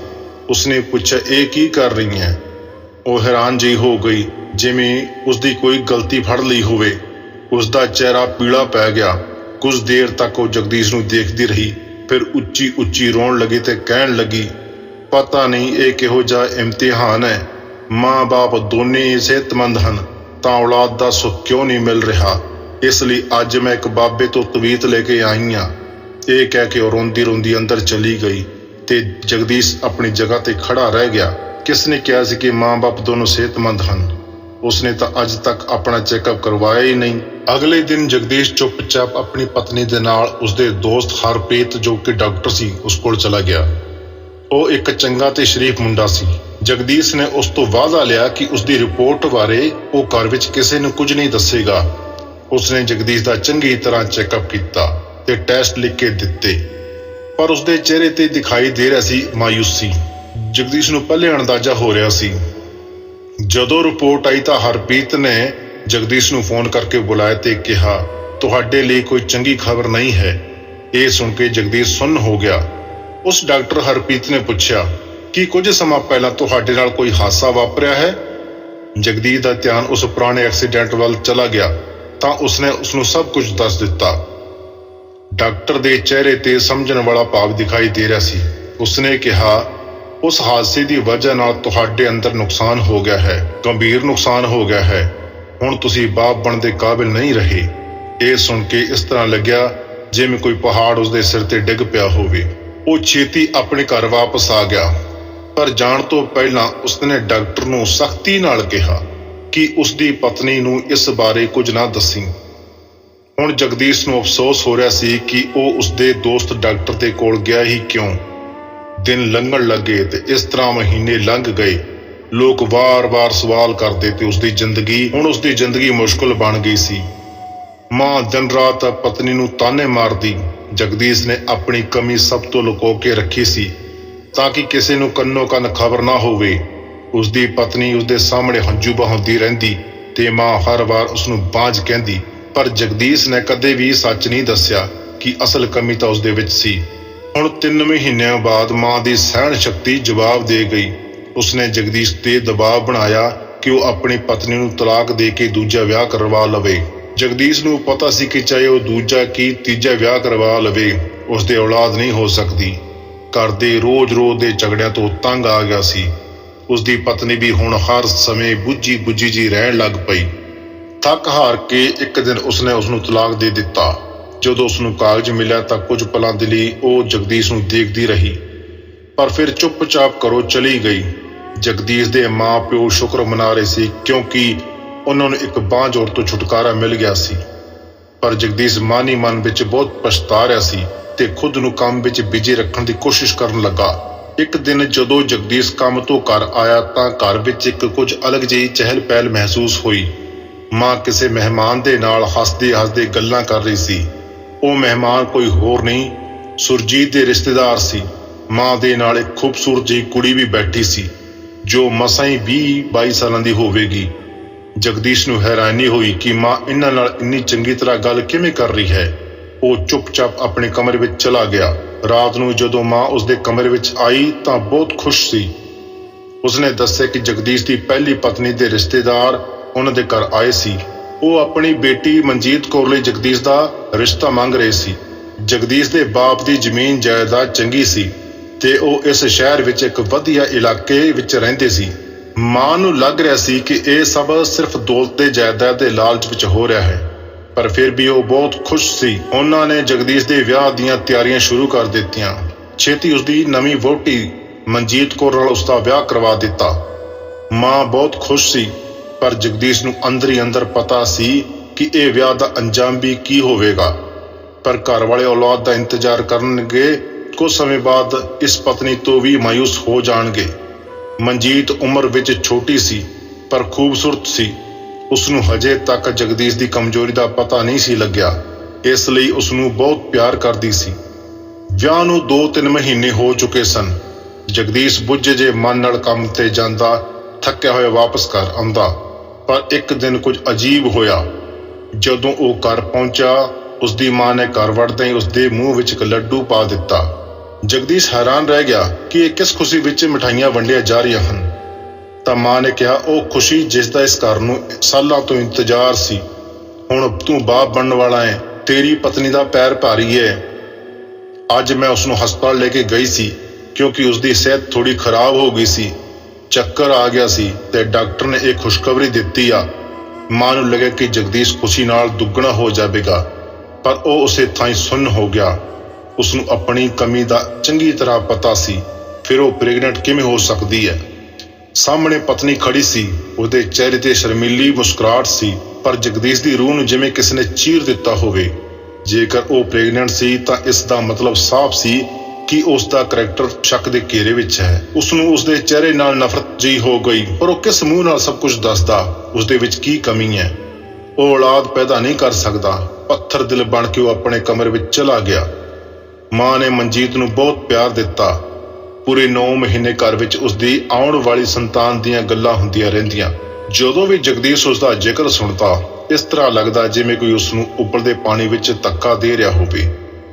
ਉਸਨੇ ਪੁੱਛਿਆ, ਇਹ ਕੀ ਕਰ ਰਹੀ ਹੈ? ਉਹ ਹੈਰਾਨ ਜਿਹੀ ਹੋ ਗਈ, ਜਿਵੇਂ ਉਸ ਦੀ ਕੋਈ ਗਲਤੀ ਫੜ ਲਈ ਹੋਵੇ। ਉਸ ਦਾ ਚਿਹਰਾ ਪੀਲਾ ਪੈ ਗਿਆ। ਕੁਝ ਦੇਰ ਤੱਕ ਉਹ ਜਗਦੀਸ਼ ਨੂੰ ਦੇਖਦੀ ਰਹੀ, ਫਿਰ ਉੱਚੀ ਉੱਚੀ ਰੋਣ ਲੱਗੀ ਤੇ ਕਹਿਣ ਲੱਗੀ, ਪਤਾ ਨਹੀਂ ਇਹ ਕਿਹੋ ਜਿਹਾ ਇਮਤਿਹਾਨ ਹੈ। ਮਾਂ-ਬਾਪ ਦੋਨੇ ਹੀ ਸਿਹਤਮੰਦ ਹਨ, ਤਾਂ ਔਲਾਦ ਦਾ ਸੁੱਖ ਕਿਉਂ ਨਹੀਂ ਮਿਲ ਰਿਹਾ? ਇਸ ਲਈ ਅੱਜ ਮੈਂ ਇੱਕ ਬਾਬੇ ਤੋਂ ਤਵੀਤ ਲੈ ਕੇ ਆਈ ਹਾਂ। ਇਹ ਕਹਿ ਕੇ ਉਹ ਰੋਂਦੀ ਰੋਂਦੀ ਅੰਦਰ ਚਲੀ ਗਈ ਤੇ ਜਗਦੀਸ਼ ਆਪਣੀ ਜਗ੍ਹਾ ਤੇ ਖੜਾ ਰਹਿ ਗਿਆ। ਕਿਸ ਨੇ ਕਿਹਾ ਸੀ ਕਿ ਮਾਂ-ਬਾਪ ਦੋਨੋਂ ਸਿਹਤਮੰਦ ਹਨ। ਉਸਨੇ ਤਾਂ ਅੱਜ ਤੱਕ ਆਪਣਾ ਚੈੱਕਅਪ ਕਰਵਾਇਆ ਹੀ ਨਹੀਂ। ਅਗਲੇ ਦਿਨ ਜਗਦੀਸ਼ ਚੁੱਪਚਾਪ ਆਪਣੀ ਪਤਨੀ ਦੇ ਨਾਲ ਉਸਦੇ ਦੋਸਤ ਹਰਪ੍ਰੀਤ ਜੋ ਕਿ ਡਾਕਟਰ ਸੀ, ਉਸ ਕੋਲ ਚਲਾ ਗਿਆ। ਉਹ ਇੱਕ ਚੰਗਾ ਤੇ ਸ਼ਰੀਫ ਮੁੰਡਾ ਸੀ। ਜਗਦੀਸ਼ ਨੇ ਉਸ ਤੋਂ ਵਾਅਦਾ ਲਿਆ ਕਿ ਉਸ ਦੀ ਰਿਪੋਰਟ ਬਾਰੇ ਉਹ ਘਰ ਵਿੱਚ ਕਿਸੇ ਨੂੰ ਕੁਝ ਨਹੀਂ ਦੱਸੇਗਾ। ਉਸਨੇ ਜਗਦੀਸ਼ ਦਾ ਚੰਗੀ ਤਰ੍ਹਾਂ ਚੈੱਕਅਪ ਕੀਤਾ ਤੇ ਟੈਸਟ ਲਿਖ ਕੇ ਦਿੱਤੇ। ਪਰ ਉਸਦੇ ਚਿਹਰੇ ਤੇ ਦਿਖਾਈ ਦੇ ਰਿਹਾ ਸੀ ਮਾਇੂਸੀ ਜਗਦੀਸ਼ ਨੂੰ ਪਹਿਲੇ ਅੰਦਾਜ਼ਾ ਹੋ ਰਿਹਾ ਸੀ। ਜਦੋਂ ਰਿਪੋਰਟ ਆਈ ਤਾਂ ਹਰਪ੍ਰੀਤ ਨੇ ਜਗਦੀਸ਼ ਨੂੰ ਫੋਨ ਕਰਕੇ ਬੁਲਾਇਆ ਤੇ ਕਿਹਾ, ਤੁਹਾਡੇ ਲਈ ਕੋਈ ਚੰਗੀ ਖਬਰ ਨਹੀਂ ਹੈ। ਇਹ ਸੁਣ ਕੇ ਜਗਦੀਸ਼ ਸੁੰਨ ਹੋ ਗਿਆ। ਉਸ ਡਾਕਟਰ ਹਰਪ੍ਰੀਤ ਨੇ ਪੁੱਛਿਆ, ਕੀ ਕੁਝ ਸਮਾਂ ਪਹਿਲਾਂ ਤੁਹਾਡੇ ਨਾਲ ਕੋਈ ਹਾਦਸਾ ਵਾਪਰਿਆ ਹੈ? ਜਗਦੀਸ਼ ਦਾ ਧਿਆਨ ਉਸ ਪੁਰਾਣੇ ਐਕਸੀਡੈਂਟ ਵੱਲ ਚਲਾ ਗਿਆ। ਤਾਂ ਉਸਨੇ ਉਸ ਨੂੰ ਸਭ ਕੁਝ ਦੱਸ ਦਿੱਤਾ। ਡਾਕਟਰ ਦੇ ਚਿਹਰੇ ਤੇ ਸਮਝਣ ਵਾਲਾ ਭਾਵ ਦਿਖਾਈ ਦੇ ਰਿਹਾ ਸੀ। ਉਸਨੇ ਕਿਹਾ, ਉਸ ਹਾਦਸੇ ਦੀ ਵਜ੍ਹਾ ਨਾਲ ਤੁਹਾਡੇ ਅੰਦਰ ਨੁਕਸਾਨ ਹੋ ਗਿਆ ਹੈ, ਗੰਭੀਰ ਨੁਕਸਾਨ ਹੋ ਗਿਆ ਹੈ। ਹੁਣ ਤੁਸੀਂ ਬਾਪ ਬਣਨ ਦੇ ਕਾਬਿਲ ਨਹੀਂ ਰਹੇ। ਇਹ ਸੁਣ ਕੇ ਇਸ ਤਰ੍ਹਾਂ ਲੱਗਿਆ ਜਿਵੇਂ ਕੋਈ ਪਹਾੜ ਉਸਦੇ ਸਿਰ ਤੇ ਡਿੱਗ ਪਿਆ ਹੋਵੇ। ਉਹ ਛੇਤੀ ਆਪਣੇ ਘਰ ਵਾਪਸ ਆ ਗਿਆ। ਪਰ ਜਾਣ ਤੋਂ ਪਹਿਲਾਂ ਉਸਨੇ ਡਾਕਟਰ ਨੂੰ ਸਖਤੀ ਨਾਲ ਕਿਹਾ ਕਿ ਉਸਦੀ ਪਤਨੀ ਨੂੰ ਇਸ ਬਾਰੇ ਕੁਝ ਨਾ ਦੱਸੀ। ਹੁਣ ਜਗਦੀਸ਼ ਨੂੰ ਅਫਸੋਸ ਹੋ ਰਿਹਾ ਸੀ ਕਿ ਉਹ ਉਸਦੇ ਦੋਸਤ ਡਾਕਟਰ ਦੇ ਕੋਲ ਗਿਆ ਹੀ ਕਿਉਂ? ਦਿਨ ਲੰਘਣ ਲੱਗੇ ਤੇ ਇਸ ਤਰ੍ਹਾਂ ਮਹੀਨੇ ਲੰਘ ਗਏ। ਲੋਕ ਵਾਰ-ਵਾਰ ਸਵਾਲ ਕਰਦੇ ਤੇ ਉਸਦੀ ਜ਼ਿੰਦਗੀ, ਹੁਣ ਉਸਦੀ ਜ਼ਿੰਦਗੀ ਮੁਸ਼ਕਲ ਬਣ ਗਈ ਸੀ। ਮਾਂ ਦਿਨ ਰਾਤ ਪਤਨੀ ਨੂੰ ਤਾਨੇ ਮਾਰਦੀ, ਜਗਦੀਸ਼ ਨੇ ਆਪਣੀ ਕਮੀ ਸਭ ਤੋਂ ਲੁਕੋ ਕੇ ਰੱਖੀ ਸੀ, ਤਾਂ ਕਿ ਕਿਸੇ ਨੂੰ ਕੰਨੋ ਕੰਨ ਖਬਰ ਨਾ ਹੋਵੇ। ਉਸਦੀ ਪਤਨੀ ਉਸਦੇ ਸਾਹਮਣੇ ਹੰਝੂ ਬਹਾਉਂਦੀ ਰਹਿੰਦੀ ਤੇ ਮਾਂ ਹਰ ਵਾਰ ਉਸਨੂੰ ਬਾਝ ਕਹਿੰਦੀ, ਪਰ ਜਗਦੀਸ਼ ਨੇ ਕਦੇ ਵੀ ਸੱਚ ਨਹੀਂ ਦੱਸਿਆ ਕਿ ਅਸਲ ਕਮੀ ਤਾਂ ਉਸਦੇ ਵਿੱਚ ਸੀ। ਹੁਣ 3 ਮਹੀਨਿਆਂ ਬਾਅਦ ਮਾਂ ਦੀ ਸਹਿਣ ਸ਼ਕਤੀ ਜਵਾਬ ਦੇ ਗਈ। ਉਸਨੇ ਜਗਦੀਸ਼ ਤੇ ਦਬਾਅ ਬਣਾਇਆ ਕਿ ਉਹ ਆਪਣੀ ਪਤਨੀ ਨੂੰ ਤਲਾਕ ਦੇ ਕੇ ਦੂਜਾ ਵਿਆਹ ਕਰਵਾ ਲਵੇ। ਜਗਦੀਸ਼ ਨੂੰ ਪਤਾ ਸੀ ਕਿ ਚਾਹੇ ਉਹ ਦੂਜਾ ਕੀ ਤੀਜਾ ਵਿਆਹ ਕਰਵਾ ਲਵੇ, ਉਸਦੇ ਔਲਾਦ ਨਹੀਂ ਹੋ ਸਕਦੀ। ਘਰ ਦੇ ਰੋਜ਼-ਰੋਜ਼ ਦੇ ਝਗੜਿਆਂ ਤੋਂ ਤੰਗ ਆ ਗਿਆ ਸੀ। ਉਸਦੀ ਪਤਨੀ ਵੀ ਹੁਣ ਹਰ ਸਮੇਂ ਬੁੱਝੀ ਬੁੱਝੀ ਜੀ ਰਹਿਣ ਲੱਗ ਪਈ। ਥੱਕ ਹਾਰ ਕੇ ਇੱਕ ਦਿਨ ਉਸਨੇ ਉਸ ਨੂੰ ਤਲਾਕ ਦੇ ਦਿੱਤਾ। ਜਦੋਂ ਉਸ ਨੂੰ ਕਾਗਜ਼ ਮਿਲਿਆ ਤਾਂ ਕੁਝ ਪਲਾਂ ਦੇ ਲਈ ਉਹ ਜਗਦੀਸ਼ ਨੂੰ ਦੇਖਦੀ ਰਹੀ। ਪਰ ਫਿਰ ਚੁੱਪਚਾਪ ਕਰੋ ਚਲੀ ਗਈ। ਜਗਦੀਸ਼ ਦੇ ਮਾਂ-ਪਿਓ ਸ਼ੁਕਰ ਮਨਾ ਰਹੇ ਸੀ ਕਿਉਂਕਿ ਉਹਨਾਂ ਨੂੰ ਇੱਕ ਬਾਂਝ ਔਰ ਤੋਂ ਛੁਟਕਾਰਾ ਮਿਲ ਗਿਆ ਸੀ। ਪਰ ਜਗਦੀਸ਼ ਮਾਨੀ ਮਨ ਵਿੱਚ ਬਹੁਤ ਪਛਤਾ ਰਿਹਾ ਸੀ ਤੇ ਖੁਦ ਨੂੰ ਕੰਮ ਵਿੱਚ ਬਿਜ਼ੀ ਰੱਖਣ ਦੀ ਕੋਸ਼ਿਸ਼ ਕਰਨ ਲੱਗਾ। ਇੱਕ ਦਿਨ ਜਦੋਂ ਜਗਦੀਸ਼ ਕੰਮ ਤੋਂ ਘਰ ਆਇਆ ਤਾਂ ਘਰ ਵਿੱਚ ਇੱਕ ਕੁਝ ਅਲੱਗ ਜਿਹੀ ਚਹਿਲ ਪਹਿਲ ਮਹਿਸੂਸ ਹੋਈ। ਮਾਂ ਕਿਸੇ ਮਹਿਮਾਨ ਦੇ ਨਾਲ ਹੱਸਦੇ ਹੱਸਦੇ ਗੱਲਾਂ ਕਰ ਰਹੀ ਸੀ। ਉਹ ਮਹਿਮਾਨ ਕੋਈ ਹੋਰ ਨਹੀਂ, ਸੁਰਜੀਤ ਦੇ ਰਿਸ਼ਤੇਦਾਰ ਸੀ। ਮਾਂ ਦੇ ਨਾਲ ਇੱਕ ਖੂਬਸੂਰਤ ਜਿਹੀ ਕੁੜੀ ਵੀ ਬੈਠੀ ਸੀ, ਜੋ ਮਸਾਂ ਹੀ 20 22 ਸਾਲਾਂ ਦੀ ਹੋਵੇਗੀ। ਜਗਦੀਸ਼ ਨੂੰ ਹੈਰਾਨੀ ਹੋਈ ਕਿ ਮਾਂ ਇਹਨਾਂ ਨਾਲ ਇੰਨੀ ਚੰਗੀ ਤਰ੍ਹਾਂ ਗੱਲ ਕਿਵੇਂ ਕਰ ਰਹੀ ਹੈ। ਉਹ ਚੁੱਪਚਾਪ ਆਪਣੇ ਕਮਰੇ ਵਿੱਚ ਚਲਾ ਗਿਆ। ਰਾਤ ਨੂੰ ਜਦੋਂ ਮਾਂ ਉਸਦੇ ਕਮਰੇ ਵਿੱਚ ਆਈ ਤਾਂ ਬਹੁਤ ਖੁਸ਼ ਸੀ। ਉਸਨੇ ਦੱਸਿਆ ਕਿ ਜਗਦੀਸ਼ ਦੀ ਪਹਿਲੀ ਪਤਨੀ ਦੇ ਰਿਸ਼ਤੇਦਾਰ ਉਹਨਾਂ ਦੇ ਘਰ ਆਏ ਸੀ। ਉਹ ਆਪਣੀ ਬੇਟੀ ਮਨਜੀਤ ਕੌਰ ਲਈ ਜਗਦੀਸ਼ ਦਾ ਰਿਸ਼ਤਾ ਮੰਗ ਰਹੇ ਸੀ। ਜਗਦੀਸ਼ ਦੇ ਬਾਪ ਦੀ ਜ਼ਮੀਨ ਜਾਇਦਾਦ ਚੰਗੀ ਸੀ ਤੇ ਉਹ ਇਸ ਸ਼ਹਿਰ ਵਿੱਚ ਇੱਕ ਵਧੀਆ ਇਲਾਕੇ ਵਿੱਚ ਰਹਿੰਦੇ ਸੀ। ਮਾਂ ਨੂੰ ਲੱਗ ਰਿਹਾ ਸੀ ਕਿ ਇਹ ਸਭ ਸਿਰਫ ਦੌਲਤ ਦੇ ਜਾਇਦਾਦ ਦੇ ਲਾਲਚ ਵਿੱਚ ਹੋ ਰਿਹਾ ਹੈ। ਪਰ ਫਿਰ ਵੀ ਉਹ ਬਹੁਤ ਖੁਸ਼ ਸੀ। ਉਹਨਾਂ ਨੇ ਜਗਦੀਸ਼ ਦੇ ਵਿਆਹ ਦੀਆਂ ਤਿਆਰੀਆਂ ਸ਼ੁਰੂ ਕਰ ਦਿੱਤੀਆਂ। ਛੇਤੀ ਉਸਦੀ ਨਵੀਂ ਵਹੁਟੀ ਮਨਜੀਤ ਕੌਰ ਨਾਲ ਉਸਦਾ ਵਿਆਹ ਕਰਵਾ ਦਿੱਤਾ। ਮਾਂ ਬਹੁਤ ਖੁਸ਼ ਸੀ, ਪਰ ਜਗਦੀਸ਼ ਨੂੰ ਅੰਦਰ ਹੀ ਅੰਦਰ ਪਤਾ ਸੀ ਕਿ ਇਹ ਵਿਆਹ ਦਾ ਅੰਜਾਮ ਵੀ ਕੀ ਹੋਵੇਗਾ। ਪਰ ਘਰ ਵਾਲੇ ਔਲਾਦ ਦਾ ਇੰਤਜ਼ਾਰ ਕਰਨਗੇ, ਕੁਝ ਸਮੇਂ ਬਾਅਦ ਇਸ ਪਤਨੀ ਤੋਂ ਵੀ ਮਾਇੂਸ ਹੋ ਜਾਣਗੇ। ਮਨਜੀਤ ਉਮਰ ਵਿੱਚ ਛੋਟੀ ਸੀ, ਪਰ ਖੂਬਸੂਰਤ ਸੀ। ਉਸ ਨੂੰ ਹਜੇ ਤੱਕ ਜਗਦੀਸ਼ ਦੀ ਕਮਜ਼ੋਰੀ ਦਾ ਪਤਾ ਨਹੀਂ ਸੀ ਲੱਗਿਆ। ਇਸ ਲਈ ਉਸ ਨੂੰ ਬਹੁਤ ਪਿਆਰ ਕਰਦੀ ਸੀ। ਵਿਆਹ ਨੂੰ 2-3 ਮਹੀਨੇ ਹੋ ਚੁੱਕੇ ਸਨ। ਜਗਦੀਸ਼ ਬੁੱਝੇ ਜੇ ਮਨ ਨਾਲ ਕੰਮ ਤੇ ਜਾਂਦਾ, ਥੱਕਿਆ ਹੋਇਆ ਵਾਪਸ ਘਰ ਆਉਂਦਾ। ਪਰ ਇੱਕ ਦਿਨ ਕੁਝ ਅਜੀਬ ਹੋਇਆ। ਜਦੋਂ ਉਹ ਘਰ ਪਹੁੰਚਾ ਉਸ ਦੀ ਮਾਂ ਨੇ ਘਰ ਵੜਦਿਆਂ ਹੀ ਉਸ ਦੇ ਮੂੰਹ ਵਿੱਚ ਇੱਕ ਲੱਡੂ ਪਾ ਦਿੱਤਾ। ਜਗਦੀਸ਼ ਹੈਰਾਨ ਰਹਿ ਗਿਆ ਕਿ ਇਹ ਕਿਸ ਖੁਸ਼ੀ ਵਿੱਚ ਮਠਾਈਆਂ ਵੰਡੀਆਂ ਜਾ ਰਹੀਆਂ ਹਨ। ਤਾਂ ਮਾਂ ਨੇ ਕਿਹਾ, ਉਹ ਖੁਸ਼ੀ ਜਿਸ ਦਾ ਇਸ ਘਰ ਨੂੰ ਸਾਲਾਂ ਤੋਂ ਇੰਤਜ਼ਾਰ ਸੀ, ਹੁਣ ਤੂੰ ਬਾਪ ਬਣਨ ਵਾਲਾ ਹੈ, ਤੇਰੀ ਪਤਨੀ ਦਾ ਪੈਰ ਭਾਰੀ ਹੈ। ਅੱਜ ਮੈਂ ਉਸ ਨੂੰ ਹਸਪਤਾਲ ਲੈ ਕੇ ਗਈ ਸੀ, ਕਿਉਂਕਿ ਉਸ ਦੀ ਸਿਹਤ ਥੋੜੀ ਖਰਾਬ ਹੋ ਗਈ ਸੀ। ਚੱਕਰ ਆ ਗਿਆ ਸੀ ਤੇ ਡਾਕਟਰ ਨੇ ਇਹ ਖੁਸ਼ਖਬਰੀ ਦਿੱਤੀ ਆ। ਮਾਂ ਨੂੰ ਲੱਗਿਆ ਕਿ ਜਗਦੀਸ਼ ਖੁਸ਼ੀ ਨਾਲ ਦੁੱਗਣਾ ਹੋ ਜਾਵੇਗਾ, ਪਰ ਉਹ ਉਸੇ ਥਾਂ ਹੀ ਸੁੰਨ ਹੋ ਗਿਆ। ਉਸ ਨੂੰ ਆਪਣੀ ਕਮੀ ਦਾ ਚੰਗੀ ਤਰ੍ਹਾਂ ਪਤਾ ਸੀ, ਫਿਰ ਉਹ ਪ੍ਰੈਗਨੈਂਟ ਕਿਵੇਂ ਹੋ ਸਕਦੀ ਹੈ। ਸਾਹਮਣੇ ਪਤਨੀ ਖੜੀ ਸੀ। ਉਹਦੇ ਚਿਹਰੇ ਤੇ ਸ਼ਰਮੀਲੀ ਮੁਸਕਰਾਹਟ ਸੀ। ਪਰ ਜਗਦੀਸ਼ ਦੀ ਰੂਹ ਨੂੰ ਜਿਵੇਂ ਕਿਸ ਨੇ ਚੀਰ ਦਿੱਤਾ ਹੋਵੇ। ਜੇਕਰ ਉਹ ਪ੍ਰੈਗਨੈਂਟ ਸੀ, ਤਾਂ ਇਸ ਦਾ ਮਤਲਬ ਸਾਫ਼ ਸੀ ਕਿ ਉਸ ਦਾ ਕਰੈਕਟਰ ਸ਼ੱਕ ਦੇ ਘੇਰੇ ਵਿੱਚ ਹੈ। ਉਸ ਨੂੰ ਉਸ ਦੇ ਚਿਹਰੇ ਨਾਲ ਨਫ਼ਰਤ ਜਿਹੀ ਹੋ ਗਈ। ਪਰ ਉਹ ਕਿਸ ਮੂੰਹ ਨਾਲ ਸਭ ਕੁਝ ਦੱਸਦਾ? ਉਸ ਦੇ ਵਿੱਚ ਕੀ ਕਮੀ ਹੈ? ਉਹ ਔਲਾਦ ਪੈਦਾ ਨਹੀਂ ਕਰ ਸਕਦਾ। ਪੱਥਰ ਦਿਲ ਬਣ ਕੇ ਉਹ ਆਪਣੇ ਕਮਰੇ ਵਿੱਚ ਚਲਾ ਗਿਆ। ਮਾਂ ਨੇ ਮਨਜੀਤ ਨੂੰ ਬਹੁਤ ਪਿਆਰ ਦਿੱਤਾ। ਪੂਰੇ 9 ਮਹੀਨੇ ਘਰ ਵਿੱਚ ਉਸ ਦੀ ਆਉਣ ਵਾਲੀ ਸੰਤਾਨ ਦੀਆਂ ਗੱਲਾਂ ਹੁੰਦੀਆਂ ਰਹਿੰਦੀਆਂ। ਜਦੋਂ ਵੀ ਜਗਦੀਸ਼ ਉਸ ਦਾ ਜ਼ਿਕਰ ਸੁਣਦਾ, ਇਸ ਤਰ੍ਹਾਂ ਲੱਗਦਾ ਜਿਵੇਂ ਕੋਈ ਉਸ ਨੂੰ ਉੱਪਰਦੇ ਪਾਣੀ ਵਿੱਚ ਧੱਕਾ ਦੇ ਰਿਹਾ ਹੋਵੇ।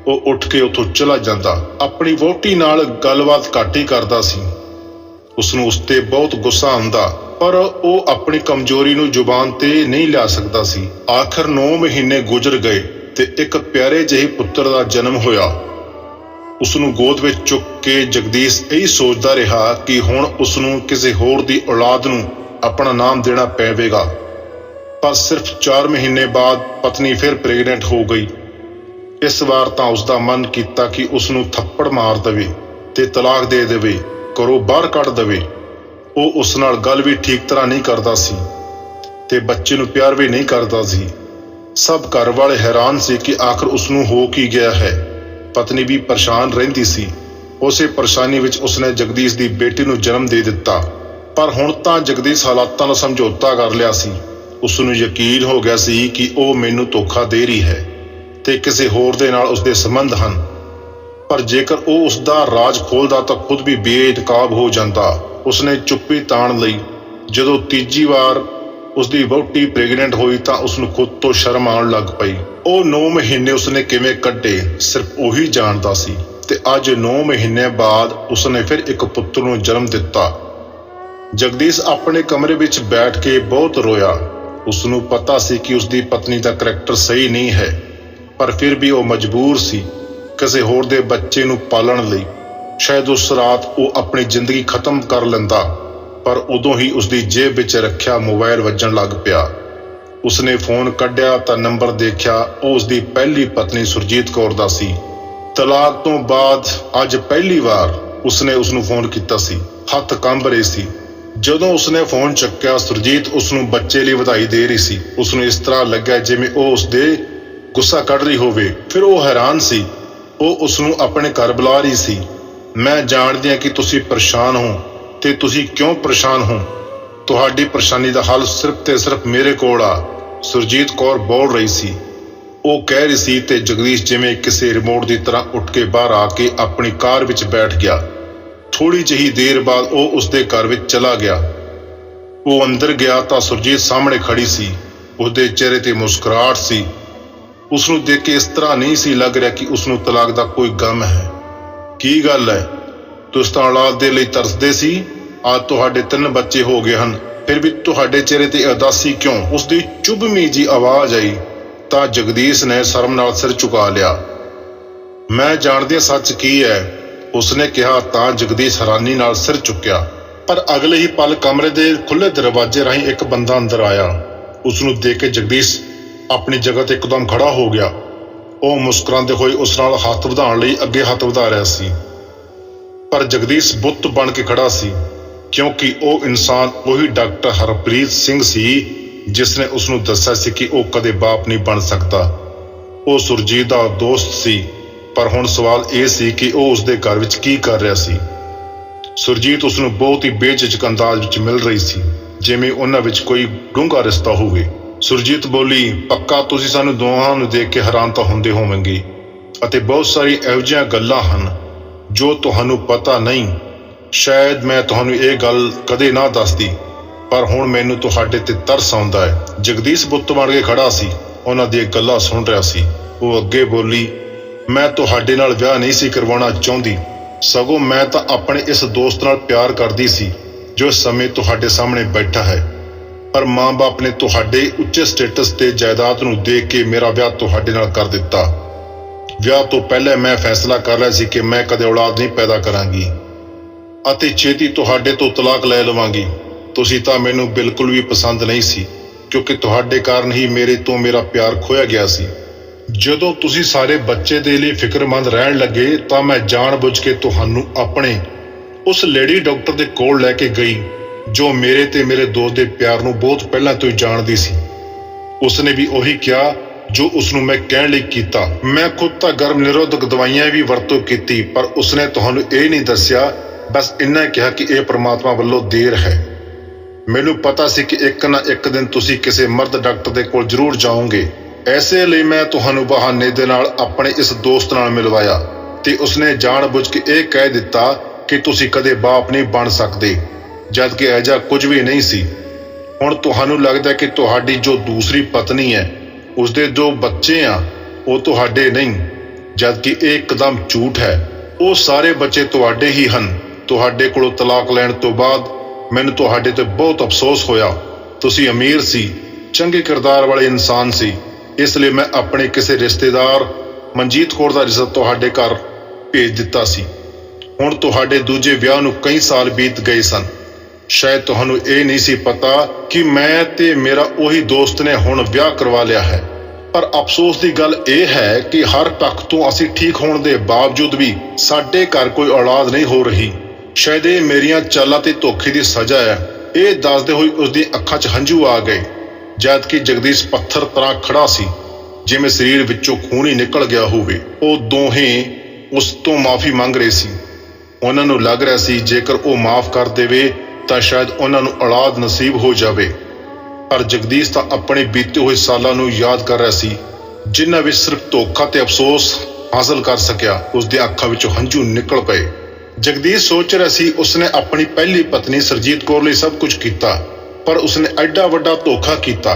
ਉਹ ਉੱਠ ਕੇ ਉੱਥੋਂ ਚਲਾ ਜਾਂਦਾ, ਆਪਣੀ ਵਹੁਟੀ ਨਾਲ ਗੱਲਬਾਤ ਘੱਟ ਹੀ ਕਰਦਾ ਸੀ। ਉਸ ਨੂੰ ਉਸ ਤੇ ਬਹੁਤ ਗੁੱਸਾ ਆਉਂਦਾ, ਪਰ ਉਹ ਆਪਣੀ ਕਮਜ਼ੋਰੀ ਨੂੰ ਜ਼ੁਬਾਨ ਤੇ ਨਹੀਂ ਲਿਆ ਸਕਦਾ ਸੀ। ਆਖਰ 9 ਮਹੀਨੇ ਗੁਜ਼ਰ ਗਏ ਤੇ ਇੱਕ ਪਿਆਰੇ ਜਿਹੇ ਪੁੱਤਰ ਦਾ ਜਨਮ ਹੋਇਆ। ਉਸ ਨੂੰ ਗੋਦ ਵਿੱਚ ਚੁੱਕ ਕੇ ਜਗਦੀਸ਼ ਇਹੀ ਸੋਚਦਾ ਰਿਹਾ ਕਿ ਹੁਣ ਉਸ ਨੂੰ ਕਿਸੇ ਹੋਰ ਦੀ ਔਲਾਦ ਨੂੰ ਆਪਣਾ ਨਾਮ ਦੇਣਾ ਪਵੇਗਾ ਪਰ ਸਿਰਫ 4 ਮਹੀਨੇ ਬਾਅਦ ਪਤਨੀ ਫਿਰ ਪ੍ਰੈਗਨੈਂਟ ਹੋ ਗਈ। ਇਸ ਵਾਰ ਤਾਂ ਉਸ ਦਾ ਮਨ ਕੀਤਾ ਕਿ ਉਸ ਨੂੰ ਥੱਪੜ ਮਾਰ ਦੇਵੇ ਤੇ ਤਲਾਕ ਦੇ ਦੇਵੇ, ਘਰੋਂ ਬਾਹਰ ਕੱਢ ਦੇਵੇ। ਉਹ ਉਸ ਨਾਲ ਗੱਲ ਵੀ ਠੀਕ ਤਰ੍ਹਾਂ ਨਹੀਂ ਕਰਦਾ ਸੀ ਤੇ ਬੱਚੇ ਨੂੰ ਪਿਆਰ ਵੀ ਨਹੀਂ ਕਰਦਾ ਸੀ। ਸਭ ਘਰ ਵਾਲੇ ਹੈਰਾਨ ਸੀ ਕਿ ਆਖਰ ਉਸ ਨੂੰ ਹੋ ਕੀ ਗਿਆ ਹੈ। ਪਤਨੀ ਵੀ ਪਰੇਸ਼ਾਨ ਰਹਿੰਦੀ ਸੀ। ਉਸੇ ਪਰੇਸ਼ਾਨੀ ਵਿੱਚ ਉਸਨੇ ਜਗਦੀਸ਼ ਦੀ ਬੇਟੀ ਨੂੰ ਜਨਮ ਦੇ ਦਿੱਤਾ। ਪਰ ਹੁਣ ਤਾਂ ਜਗਦੀਸ਼ ਹਾਲਾਤਾਂ ਨਾਲ ਸਮਝੌਤਾ ਕਰ ਲਿਆ ਸੀ। ਉਸ ਨੂੰ ਯਕੀਨ ਹੋ ਗਿਆ ਸੀ ਕਿ ਉਹ ਮੈਨੂੰ ਧੋਖਾ ਦੇ ਰਹੀ ਹੈ ਤੇ ਕਿਸੇ ਹੋਰ ਦੇ ਨਾਲ ਉਸਦੇ ਸੰਬੰਧ ਹਨ। ਪਰ ਜੇਕਰ ਉਹ ਉਸ ਦਾ ਰਾਜ ਖੋਲਦਾ ਤਾਂ ਖੁਦ ਵੀ ਬੇਇਤਕਾਬ ਹੋ ਜਾਂਦਾ। ਉਸਨੇ ਚੁੱਪੀ ਤਾਣ ਲਈ। ਜਦੋਂ ਤੀਜੀ ਵਾਰ ਉਸਦੀ ਵਹੁਟੀ ਪ੍ਰੈਗਨੈਂਟ ਹੋਈ ਤਾਂ ਉਸ ਨੂੰ ਖੁਦ ਤੋਂ ਸ਼ਰਮ ਆਉਣ ਲੱਗ ਪਈ। ਉਹ 9 ਮਹੀਨੇ ਉਸਨੇ ਕਿਵੇਂ ਕੱਢੇ, ਸਿਰਫ ਉਹੀ ਜਾਣਦਾ ਸੀ। ਤੇ ਅੱਜ 9 ਮਹੀਨੇ ਬਾਅਦ ਉਸਨੇ ਫਿਰ ਇੱਕ ਪੁੱਤਰ ਨੂੰ ਜਨਮ ਦਿੱਤਾ। ਜਗਦੀਸ਼ ਆਪਣੇ ਕਮਰੇ ਵਿੱਚ ਬੈਠ ਕੇ ਬਹੁਤ ਰੋਇਆ। ਉਸ ਨੂੰ ਪਤਾ ਸੀ ਕਿ ਉਸਦੀ ਪਤਨੀ ਦਾ ਕਰੈਕਟਰ ਸਹੀ ਨਹੀਂ ਹੈ, ਪਰ ਫਿਰ ਵੀ ਉਹ ਮਜਬੂਰ ਸੀ ਕਿਸੇ ਹੋਰ ਦੇ ਬੱਚੇ ਨੂੰ ਪਾਲਣ ਲਈ। ਸ਼ਾਇਦ ਉਸ ਰਾਤ ਉਹ ਆਪਣੀ ਜ਼ਿੰਦਗੀ ਖਤਮ ਕਰ ਲੈਂਦਾ, ਪਰ ਉਦੋਂ ਹੀ ਉਸਦੀ ਜੇਬ ਵਿੱਚ ਰੱਖਿਆ ਮੋਬਾਈਲ ਵੱਜਣ ਲੱਗ ਪਿਆ। ਉਸਨੇ ਫੋਨ ਕੱਢਿਆ ਤਾਂ ਨੰਬਰ ਦੇਖਿਆ ਉਹ ਉਸਦੀ ਪਹਿਲੀ ਪਤਨੀ ਸੁਰਜੀਤ ਕੌਰ ਦਾ ਸੀ। ਤਲਾਕ ਤੋਂ ਬਾਅਦ ਅੱਜ ਪਹਿਲੀ ਵਾਰ ਉਸਨੇ ਉਸ ਨੂੰ ਫੋਨ ਕੀਤਾ ਸੀ। ਹੱਥ ਕੰਬ ਰਹੇ ਸੀ। ਜਦੋਂ ਉਸਨੇ ਫੋਨ ਚੱਕਿਆ, ਸੁਰਜੀਤ ਉਸ ਨੂੰ ਬੱਚੇ ਲਈ ਵਧਾਈ ਦੇ ਰਹੀ ਸੀ। ਉਸ ਨੂੰ ਇਸ ਤਰ੍ਹਾਂ ਲੱਗਿਆ ਜਿਵੇਂ ਉਹ ਉਸਦੇ ਗੁੱਸਾ ਕੱਢ ਰਹੀ ਹੋਵੇ। ਫਿਰ ਉਹ ਹੈਰਾਨ ਸੀ। ਉਹ ਉਸ ਨੂੰ ਆਪਣੇ ਘਰ ਬੁਲਾ ਰਹੀ ਸੀ। ਮੈਂ ਜਾਣਦੀ ਹਾਂ ਕਿ ਤੁਸੀਂ ਪਰੇਸ਼ਾਨ ਹੋ ਤੇ ਤੁਸੀਂ ਕਿਉਂ ਪਰੇਸ਼ਾਨ ਹੋ? ਤੁਹਾਡੀ ਪਰੇਸ਼ਾਨੀ ਦਾ ਹੱਲ ਸਿਰਫ ਤੇ ਸਿਰਫ ਮੇਰੇ ਕੋਲ ਆ। ਸੁਰਜੀਤ ਕੌਰ ਬੋਲ ਰਹੀ ਸੀ। ਉਹ ਕਹਿ ਰਹੀ ਸੀ ਤੇ ਜਗਦੀਸ਼ ਜਿਵੇਂ ਕਿਸੇ ਰਿਮੋਟ ਦੀ ਤਰ੍ਹਾਂ ਉੱਠ ਕੇ ਬਾਹਰ ਆ ਕੇ ਆਪਣੀ ਕਾਰ ਵਿੱਚ ਬੈਠ ਗਿਆ। ਥੋੜੀ ਜਿਹੀ ਦੇਰ ਬਾਅਦ ਉਹ ਉਸਦੇ ਘਰ ਵਿੱਚ ਚਲਾ ਗਿਆ। ਉਹ ਅੰਦਰ ਗਿਆ ਤਾਂ ਸੁਰਜੀਤ ਸਾਹਮਣੇ ਖੜੀ ਸੀ। ਉਸਦੇ ਚਿਹਰੇ ਤੇ ਮੁਸਕਰਾਹਟ ਸੀ। ਉਸ ਨੂੰ ਦੇਖ ਕੇ ਇਸ ਤਰ੍ਹਾਂ ਨਹੀਂ ਸੀ ਲੱਗ ਰਿਹਾ ਕਿ ਉਸ ਨੂੰ ਤਲਾਕ ਦਾ ਕੋਈ ਗਮ ਹੈ। ਕੀ ਗੱਲ ਹੈ? ਤੁਸੀਂ ਤਾਂ ਔਲਾਦ ਦੇ ਲਈ ਤਰਸਦੇ ਸੀ? ਅੱਜ ਤੁਹਾਡੇ ਤਿੰਨ ਬੱਚੇ ਹੋ ਗਏ ਹਨ। ਫਿਰ ਵੀ ਤੁਹਾਡੇ ਚਿਹਰੇ ਤੇ ਉਦਾਸੀ ਕਿਉਂ? ਉਸ ਦੀ ਚੁਭਵੀਂ ਜੀ ਆਵਾਜ਼ ਆਈ, ਤਾਂ ਜਗਦੀਸ਼ ਨੇ ਸ਼ਰਮ ਨਾਲ ਸਿਰ ਝੁਕਾ ਲਿਆ। ਮੈਂ ਜਾਣਦੀ ਸੱਚ ਕੀ ਹੈ। ਉਸਨੇ ਕਿਹਾ, ਤਾਂ ਜਗਦੀਸ਼ ਹੈਰਾਨੀ ਨਾਲ ਸਿਰ ਚੁੱਕਿਆ ਪਰ ਅਗਲੇ ਹੀ ਪਲ ਕਮਰੇ ਦੇ ਖੁੱਲੇ ਦਰਵਾਜ਼ੇ ਰਾਹੀਂ ਇੱਕ ਬੰਦਾ ਅੰਦਰ ਆਇਆ। ਉਸ ਨੂੰ ਦੇਖ ਕੇ ਜਗਦੀਸ਼ ਆਪਣੀ ਜਗ੍ਹਾ ਤੇ ਇੱਕਦਮ ਖੜਾ ਹੋ ਗਿਆ। ਉਹ ਮੁਸਕਰਾਉਂਦੇ ਹੋਏ ਉਸ ਨਾਲ ਹੱਥ ਵਧਾਉਣ ਲਈ ਅੱਗੇ ਹੱਥ ਵਧਾ ਰਿਹਾ ਸੀ। ਪਰ ਜਗਦੀਸ਼ ਬੁੱਤ ਬਣ ਕੇ ਖੜਾ ਸੀ। ਕਿਉਂਕਿ ਉਹ ਇਨਸਾਨ ਉਹੀ ਡਾਕਟਰ ਹਰਪ੍ਰੀਤ ਸਿੰਘ ਸੀ ਜਿਸ ਨੇ ਉਸ ਨੂੰ ਦੱਸਿਆ ਸੀ ਕਿ ਉਹ ਕਦੇ ਬਾਪ ਨਹੀਂ ਬਣ ਸਕਦਾ। ਉਹ ਸੁਰਜੀਤ ਦਾ ਦੋਸਤ ਸੀ, ਪਰ ਹੁਣ ਸਵਾਲ ਇਹ ਸੀ ਕਿ ਉਹ ਉਸ ਦੇ ਘਰ ਵਿੱਚ ਕੀ ਕਰ ਰਿਹਾ ਸੀ। ਸੁਰਜੀਤ ਉਸ ਨੂੰ ਬਹੁਤ ਹੀ ਬੇਝਿਜਕ ਅੰਦਾਜ਼ ਵਿੱਚ ਮਿਲ ਰਹੀ ਸੀ, ਜਿਵੇਂ ਉਹਨਾਂ ਵਿੱਚ ਕੋਈ ਡੂੰਘਾ ਰਿਸ਼ਤਾ ਹੋਵੇ। ਸੁਰਜੀਤ ਬੋਲੀ, ਪੱਕਾ ਤੁਸੀਂ ਸਾਨੂੰ ਦੋਹਾਂ ਨੂੰ ਦੇਖ ਕੇ ਹੈਰਾਨ ਤਾਂ ਹੁੰਦੇ ਹੋਵੋਗੇ, ਅਤੇ ਬਹੁਤ ਸਾਰੀ ਇਹੋ ਜਿਹੀਆਂ ਗੱਲਾਂ ਹਨ, ਜੋ ਤੁਹਾਨੂੰ ਪਤਾ ਨਹੀਂ ਸ਼ਾਇਦ ਮੈਂ ਤੁਹਾਨੂੰ ਇਹ ਗੱਲ ਕਦੇ ਨਾ ਦੱਸਦੀ, ਪਰ ਹੁਣ ਮੈਨੂੰ ਤੁਹਾਡੇ ਤੇ ਤਰਸ ਆਉਂਦਾ ਹੈ। ਜਗਦੀਸ਼ ਬੁੱਤ ਬਣ ਕੇ ਖੜਾ ਸੀ। ਉਹਨਾਂ ਦੀਆਂ ਗੱਲਾਂ ਸੁਣ ਰਿਹਾ ਸੀ। ਉਹ ਅੱਗੇ ਬੋਲੀ, ਮੈਂ ਤੁਹਾਡੇ ਨਾਲ ਵਿਆਹ ਨਹੀਂ ਸੀ ਕਰਵਾਉਣਾ ਚਾਹੁੰਦੀ। ਸਗੋਂ ਮੈਂ ਤਾਂ ਆਪਣੇ ਇਸ ਦੋਸਤ ਨਾਲ ਪਿਆਰ ਕਰਦੀ ਸੀ, ਜੋ ਇਸ ਸਮੇਂ ਤੁਹਾਡੇ ਸਾਹਮਣੇ ਬੈਠਾ ਹੈ। ਪਰ ਮਾਂ-ਬਾਪ ਨੇ ਤੁਹਾਡੇ ਉੱਚੇ ਸਟੇਟਸ ਤੇ ਜਾਇਦਾਦ ਨੂੰ ਦੇਖ ਕੇ ਮੇਰਾ ਵਿਆਹ ਤੁਹਾਡੇ ਨਾਲ ਕਰ ਦਿੱਤਾ। ਵਿਆਹ ਤੋਂ ਪਹਿਲਾਂ ਮੈਂ ਫੈਸਲਾ ਕਰ ਲਿਆ ਸੀ ਕਿ ਮੈਂ ਕਦੇ ਔਲਾਦ ਨਹੀਂ ਪੈਦਾ ਕਰਾਂਗੀ। ਅਤੇ ਛੇਤੀ ਤੁਹਾਡੇ ਤੋਂ ਤਲਾਕ ਲੈ ਲਵਾਂਗੀ। ਤੁਸੀਂ ਤਾਂ ਮੈਨੂੰ ਬਿਲਕੁਲ ਵੀ ਪਸੰਦ ਨਹੀਂ ਸੀ, ਕਿਉਂਕਿ ਤੁਹਾਡੇ ਕਾਰਨ ਹੀ ਮੇਰੇ ਤੋਂ ਮੇਰਾ ਪਿਆਰ ਖੋਇਆ ਗਿਆ ਸੀ। ਜਦੋਂ ਤੁਸੀਂ ਸਾਰੇ ਬੱਚੇ ਦੇ ਲਈ ਫਿਕਰਮੰਦ ਰਹਿਣ ਲੱਗੇ, ਤਾਂ ਮੈਂ ਜਾਣਬੁੱਝ ਕੇ ਤੁਹਾਨੂੰ ਆਪਣੇ ਉਸ ਲੇਡੀ ਡਾਕਟਰ ਦੇ ਕੋਲ ਲੈ ਕੇ ਗਈ, ਜੋ ਮੇਰੇ ਤੇ ਮੇਰੇ ਦੋਸਤ ਦੇ ਪਿਆਰ ਨੂੰ ਬਹੁਤ ਪਹਿਲਾਂ ਤੋਂ ਹੀ ਜਾਣਦੀ ਸੀ। ਉਸਨੇ ਵੀ ਉਹੀ ਕਿਹਾ, ਜੋ ਉਸ ਨੂੰ ਮੈਂ ਕਹਿਣ ਲਈ ਕੀਤਾ। ਮੈਂ ਖੁਦ ਤਾਂ ਗਰਮ ਨਿਰੋਧਕ ਦਵਾਈਆਂ ਵੀ ਵਰਤੋਂ ਕੀਤੀ, ਪਰ ਉਸਨੇ ਤੁਹਾਨੂੰ ਇਹ ਨਹੀਂ ਦੱਸਿਆ ਬਸ ਇੰਨਾ ਕਿਹਾ ਕਿ ਇਹ ਪ੍ਰਮਾਤਮਾ ਵੱਲੋਂ ਦੇਰ ਹੈ। ਮੈਨੂੰ ਪਤਾ ਸੀ ਕਿ ਇੱਕ ਨਾ ਇੱਕ ਦਿਨ ਤੁਸੀਂ ਕਿਸੇ ਮਰਦ ਡਾਕਟਰ ਦੇ ਕੋਲ ਜ਼ਰੂਰ ਜਾਓਗੇ। ਐਸੇ ਲਈ ਮੈਂ ਤੁਹਾਨੂੰ ਬਹਾਨੇ ਦੇ ਨਾਲ ਆਪਣੇ ਇਸ ਦੋਸਤ ਨਾਲ ਮਿਲਵਾਇਆ ਤੇ ਉਸਨੇ ਜਾਣਬੁੱਝ ਕੇ ਇਹ ਕਹਿ ਦਿੱਤਾ ਕਿ ਤੁਸੀਂ ਕਦੇ ਬਾਪ ਨਹੀਂ ਬਣ ਸਕਦੇ ਜਦ ਕਿ ਐਜਾ ਕੁਝ ਵੀ ਨਹੀਂ ਸੀ। ਹੁਣ ਤੁਹਾਨੂੰ ਲੱਗਦਾ ਕਿ ਤੁਹਾਡੀ ਜੋ ਦੂਸਰੀ ਪਤਨੀ ਹੈ, ਉਸਦੇ ਜੋ ਬੱਚੇ ਆ, ਉਹ ਤੁਹਾਡੇ ਨਹੀਂ ਜਦ ਕਿ ਇਹ ਇੱਕਦਮ ਝੂਠ ਹੈ। ਉਹ ਸਾਰੇ ਬੱਚੇ ਤੁਹਾਡੇ ਹੀ ਹਨ। ਤੁਹਾਡੇ ਕੋਲੋਂ ਤਲਾਕ ਲੈਣ ਤੋਂ ਬਾਅਦ ਮੈਨੂੰ ਤੁਹਾਡੇ ਤੇ ਬਹੁਤ ਅਫਸੋਸ ਹੋਇਆ। ਤੁਸੀਂ ਅਮੀਰ ਸੀ, ਚੰਗੇ ਕਿਰਦਾਰ ਵਾਲੇ ਇਨਸਾਨ ਸੀ। ਇਸ ਲਈ ਮੈਂ ਆਪਣੇ ਕਿਸੇ ਰਿਸ਼ਤੇਦਾਰ ਮਨਜੀਤ ਕੌਰ ਦਾ ਰਿਸ਼ਤਾ ਤੁਹਾਡੇ ਘਰ ਭੇਜ ਦਿੱਤਾ ਸੀ। ਹੁਣ ਤੁਹਾਡੇ ਦੂਜੇ ਵਿਆਹ ਨੂੰ ਕਈ ਸਾਲ ਬੀਤ ਗਏ ਸਨ। ਸ਼ਾਇਦ ਤੁਹਾਨੂੰ ਇਹ ਨਹੀਂ ਸੀ ਪਤਾ ਕਿ ਮੈਂ ਤੇ ਮੇਰਾ ਉਹੀ ਦੋਸਤ ਨੇ ਹੁਣ ਵਿਆਹ ਕਰਵਾ ਲਿਆ ਹੈ। ਪਰ ਅਫਸੋਸ ਦੀ ਗੱਲ ਇਹ ਹੈ ਕਿ ਹਰ ਪੱਖ ਤੋਂ ਅਸੀਂ ਠੀਕ ਹੋਣ ਦੇ ਬਾਵਜੂਦ ਵੀ ਸਾਡੇ ਘਰ ਕੋਈ ਔਲਾਦ ਨਹੀਂ ਹੋ ਰਹੀ। ਸ਼ਾਇਦ ਇਹ ਮੇਰੀਆਂ ਚਾਲਾਂ ਤੇ ਧੋਖੇ ਦੀ ਸਜ਼ਾ ਹੈ। ਇਹ ਦੱਸਦੇ ਹੋਏ ਉਸ ਦੀ ਅੱਖਾਂ 'ਚ ਹੰਝੂ ਆ ਗਏ। ਜਦ ਕਿ ਜਗਦੀਸ਼ ਪੱਥਰ ਤਰ੍ਹਾਂ ਖੜਾ ਸੀ, ਜਿਵੇਂ ਸਰੀਰ ਵਿੱਚੋਂ ਖੂਨ ਹੀ ਨਿਕਲ ਗਿਆ ਹੋਵੇ। ਉਹ ਦੋਹੇ ਉਸ ਤੋਂ ਮਾਫੀ ਮੰਗ ਰਹੇ ਸੀ। ਉਹਨਾਂ ਨੂੰ ਲੱਗ ਰਿਹਾ ਸੀ, ਜੇਕਰ ਉਹ ਮਾਫ ਕਰ ਦੇਵੇ, ਤਾਂ ਸ਼ਾਇਦ ਉਹਨਾਂ ਨੂੰ ਔਲਾਦ ਨਸੀਬ ਹੋ ਜਾਵੇ। ਪਰ ਜਗਦੀਸ਼ ਤਾਂ ਆਪਣੇ ਬੀਤੇ ਹੋਏ ਸਾਲਾਂ ਨੂੰ ਯਾਦ ਕਰ ਰਿਹਾ ਸੀ, ਜਿਨ੍ਹਾਂ ਵਿੱਚ ਸਿਰਫ ਧੋਖਾ ਤੇ ਅਫਸੋਸ ਹਾਸਲ ਕਰ ਸਕਿਆ। ਉਸ ਦੀਆਂ ਅੱਖਾਂ ਵਿੱਚੋਂ ਹੰਝੂ ਨਿਕਲ ਪਏ। ਜਗਦੀਸ਼ ਸੋਚ ਰਿਹਾ ਸੀ, ਉਸਨੇ ਆਪਣੀ ਪਹਿਲੀ ਪਤਨੀ ਸਰਜੀਤ ਕੌਰ ਲਈ ਸਭ ਕੁਝ ਕੀਤਾ, ਪਰ ਉਸਨੇ ਐਡਾ ਵੱਡਾ ਧੋਖਾ ਕੀਤਾ।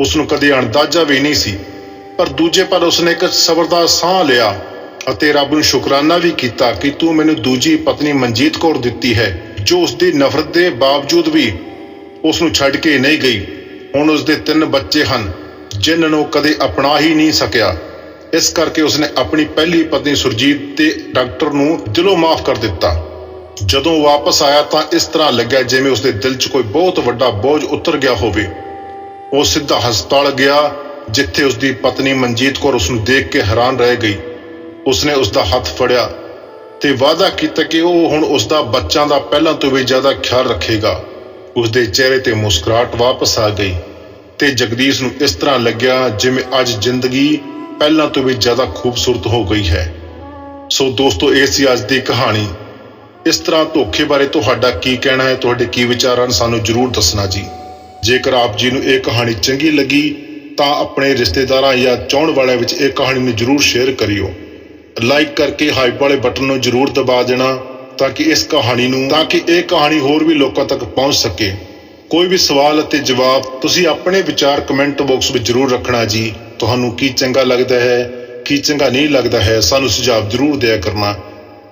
ਉਸ ਨੂੰ ਕਦੇ ਅੰਦਾਜ਼ਾ ਵੀ ਨਹੀਂ ਸੀ, ਪਰ ਦੂਜੇ ਪਰ ਉਸਨੇ ਇੱਕ ਸਬਰ ਦਾ ਸਾਹ ਲਿਆ ਅਤੇ ਰੱਬ ਨੂੰ ਸ਼ੁਕਰਾਨਾ ਵੀ ਕੀਤਾ ਕਿ ਤੂੰ ਮੈਨੂੰ ਦੂਜੀ ਪਤਨੀ ਮਨਜੀਤ ਕੌਰ ਦਿੱਤੀ ਹੈ, ਜੋ ਉਸ ਦੀ ਨਫ਼ਰਤ ਦੇ ਬਾਵਜੂਦ ਵੀ ਉਸ ਨੂੰ ਛੱਡ ਕੇ ਨਹੀਂ ਗਈ। ਹੁਣ ਉਸ ਦੇ ਤਿੰਨ ਬੱਚੇ ਹਨ, ਜਿਨ੍ਹਾਂ ਨੂੰ ਕਦੇ ਅਪਣਾ ਹੀ ਨਹੀਂ ਸਕਿਆ। ਇਸ ਕਰਕੇ ਉਸਨੇ ਆਪਣੀ ਪਹਿਲੀ ਪਤਨੀ ਸੁਰਜੀਤ ਤੇ ਡਾਕਟਰ ਨੂੰ ਦਿਲੋਂ ਮਾਫ ਕਰ ਦਿੱਤਾ। ਜਦੋਂ ਵਾਪਸ ਆਇਆ ਤਾਂ ਇਸ ਤਰ੍ਹਾਂ ਲੱਗਿਆ ਜਿਵੇਂ ਉਸਦੇ ਦਿਲ 'ਚ ਕੋਈ ਬਹੁਤ ਵੱਡਾ ਬੋਝ ਉਤਰ ਗਿਆ ਹੋਵੇ। ਉਹ ਸਿੱਧਾ ਹਸਪਤਾਲ ਗਿਆ, ਜਿੱਥੇ ਉਸਦੀ ਪਤਨੀ ਮਨਜੀਤ ਕੌਰ ਉਸ ਨੂੰ ਦੇਖ ਕੇ ਹੈਰਾਨ ਰਹਿ ਗਈ। ਉਸਨੇ ਉਸਦਾ ਹੱਥ ਫੜਿਆ ਤੇ ਵਾਅਦਾ ਕੀਤਾ ਕਿ ਉਹ ਹੁਣ ਉਸਦਾ ਬੱਚਿਆਂ ਦਾ ਪਹਿਲਾਂ ਤੋਂ ਵੀ ਜ਼ਿਆਦਾ ਖਿਆਲ ਰੱਖੇਗਾ। ਉਸਦੇ ਚਿਹਰੇ ਤੇ ਮੁਸਕਰਾਹਟ ਵਾਪਸ ਆ ਗਈ ਤੇ ਜਗਦੀਸ਼ ਨੂੰ ਇਸ ਤਰ੍ਹਾਂ ਲੱਗਿਆ ਜਿਵੇਂ ਅੱਜ ਜ਼ਿੰਦਗੀ ਪਹਿਲਾਂ ਤੋਂ ਵੀ ਜ਼ਿਆਦਾ ਖੂਬਸੂਰਤ ਹੋ ਗਈ ਹੈ। ਸੋ ਦੋਸਤੋ, ਇਹ ਸੀ ਅੱਜ ਦੀ ਕਹਾਣੀ। ਇਸ ਤਰ੍ਹਾਂ ਧੋਖੇ ਬਾਰੇ ਤੁਹਾਡਾ ਕੀ ਕਹਿਣਾ ਹੈ, ਤੁਹਾਡੇ ਕੀ ਵਿਚਾਰ ਹਨ, ਸਾਨੂੰ ਜਰੂਰ ਦੱਸਣਾ ਜੀ। ਜੇਕਰ ਆਪ ਜੀ ਨੂੰ ਇਹ ਕਹਾਣੀ ਚੰਗੀ ਲੱਗੀ, ਤਾਂ ਆਪਣੇ ਰਿਸ਼ਤੇਦਾਰਾਂ ਜਾਂ ਚਾਹਣ ਵਾਲਿਆਂ ਵਿੱਚ ਇਹ ਕਹਾਣੀ ਨੂੰ ਜਰੂਰ ਸ਼ੇਅਰ ਕਰਿਓ। ਲਾਈਕ ਕਰਕੇ ਹਾਈਪ ਵਾਲੇ ਬਟਨ ਨੂੰ ਜਰੂਰ ਦਬਾ ਦੇਣਾ, ਤਾਂ ਕਿ ਇਸ ਕਹਾਣੀ ਨੂੰ, ਤਾਂ ਕਿ ਇਹ ਕਹਾਣੀ ਹੋਰ ਵੀ ਲੋਕਾਂ ਤੱਕ ਪਹੁੰਚ ਸਕੇ। ਕੋਈ ਵੀ ਸਵਾਲ ਅਤੇ ਜਵਾਬ ਤੁਸੀਂ ਆਪਣੇ ਵਿਚਾਰ ਕਮੈਂਟ ਬਾਕਸ ਵਿੱਚ ਜਰੂਰ ਰੱਖਣਾ ਜੀ। ਤੁਹਾਨੂੰ ਕੀ ਚੰਗਾ ਲੱਗਦਾ ਹੈ, ਕੀ ਚੰਗਾ ਨਹੀਂ ਲੱਗਦਾ ਹੈ, ਸਾਨੂੰ ਸੁਝਾਅ ਜਰੂਰ ਦਿਆ ਕਰਨਾ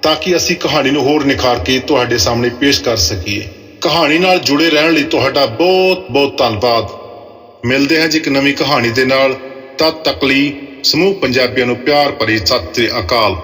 ਤਾਂ ਕਿ ਅਸੀਂ ਕਹਾਣੀ ਨੂੰ ਹੋਰ ਨਿਖਾਰ ਕੇ ਤੁਹਾਡੇ ਸਾਹਮਣੇ ਪੇਸ਼ ਕਰ ਸਕੀਏ। ਕਹਾਣੀ ਨਾਲ ਜੁੜੇ ਰਹਿਣ ਲਈ ਤੁਹਾਡਾ ਬਹੁਤ ਬਹੁਤ ਧੰਨਵਾਦ। ਮਿਲਦੇ ਹਾਂ ਜੀ ਇੱਕ ਨਵੀਂ ਕਹਾਣੀ ਦੇ ਨਾਲ। ਤਦ ਤੱਕ ਲਈ ਸਮੂਹ ਪੰਜਾਬੀਆਂ ਨੂੰ ਪਿਆਰ ਭਰੀ ਸਤਿ ਸ੍ਰੀ ਅਕਾਲ।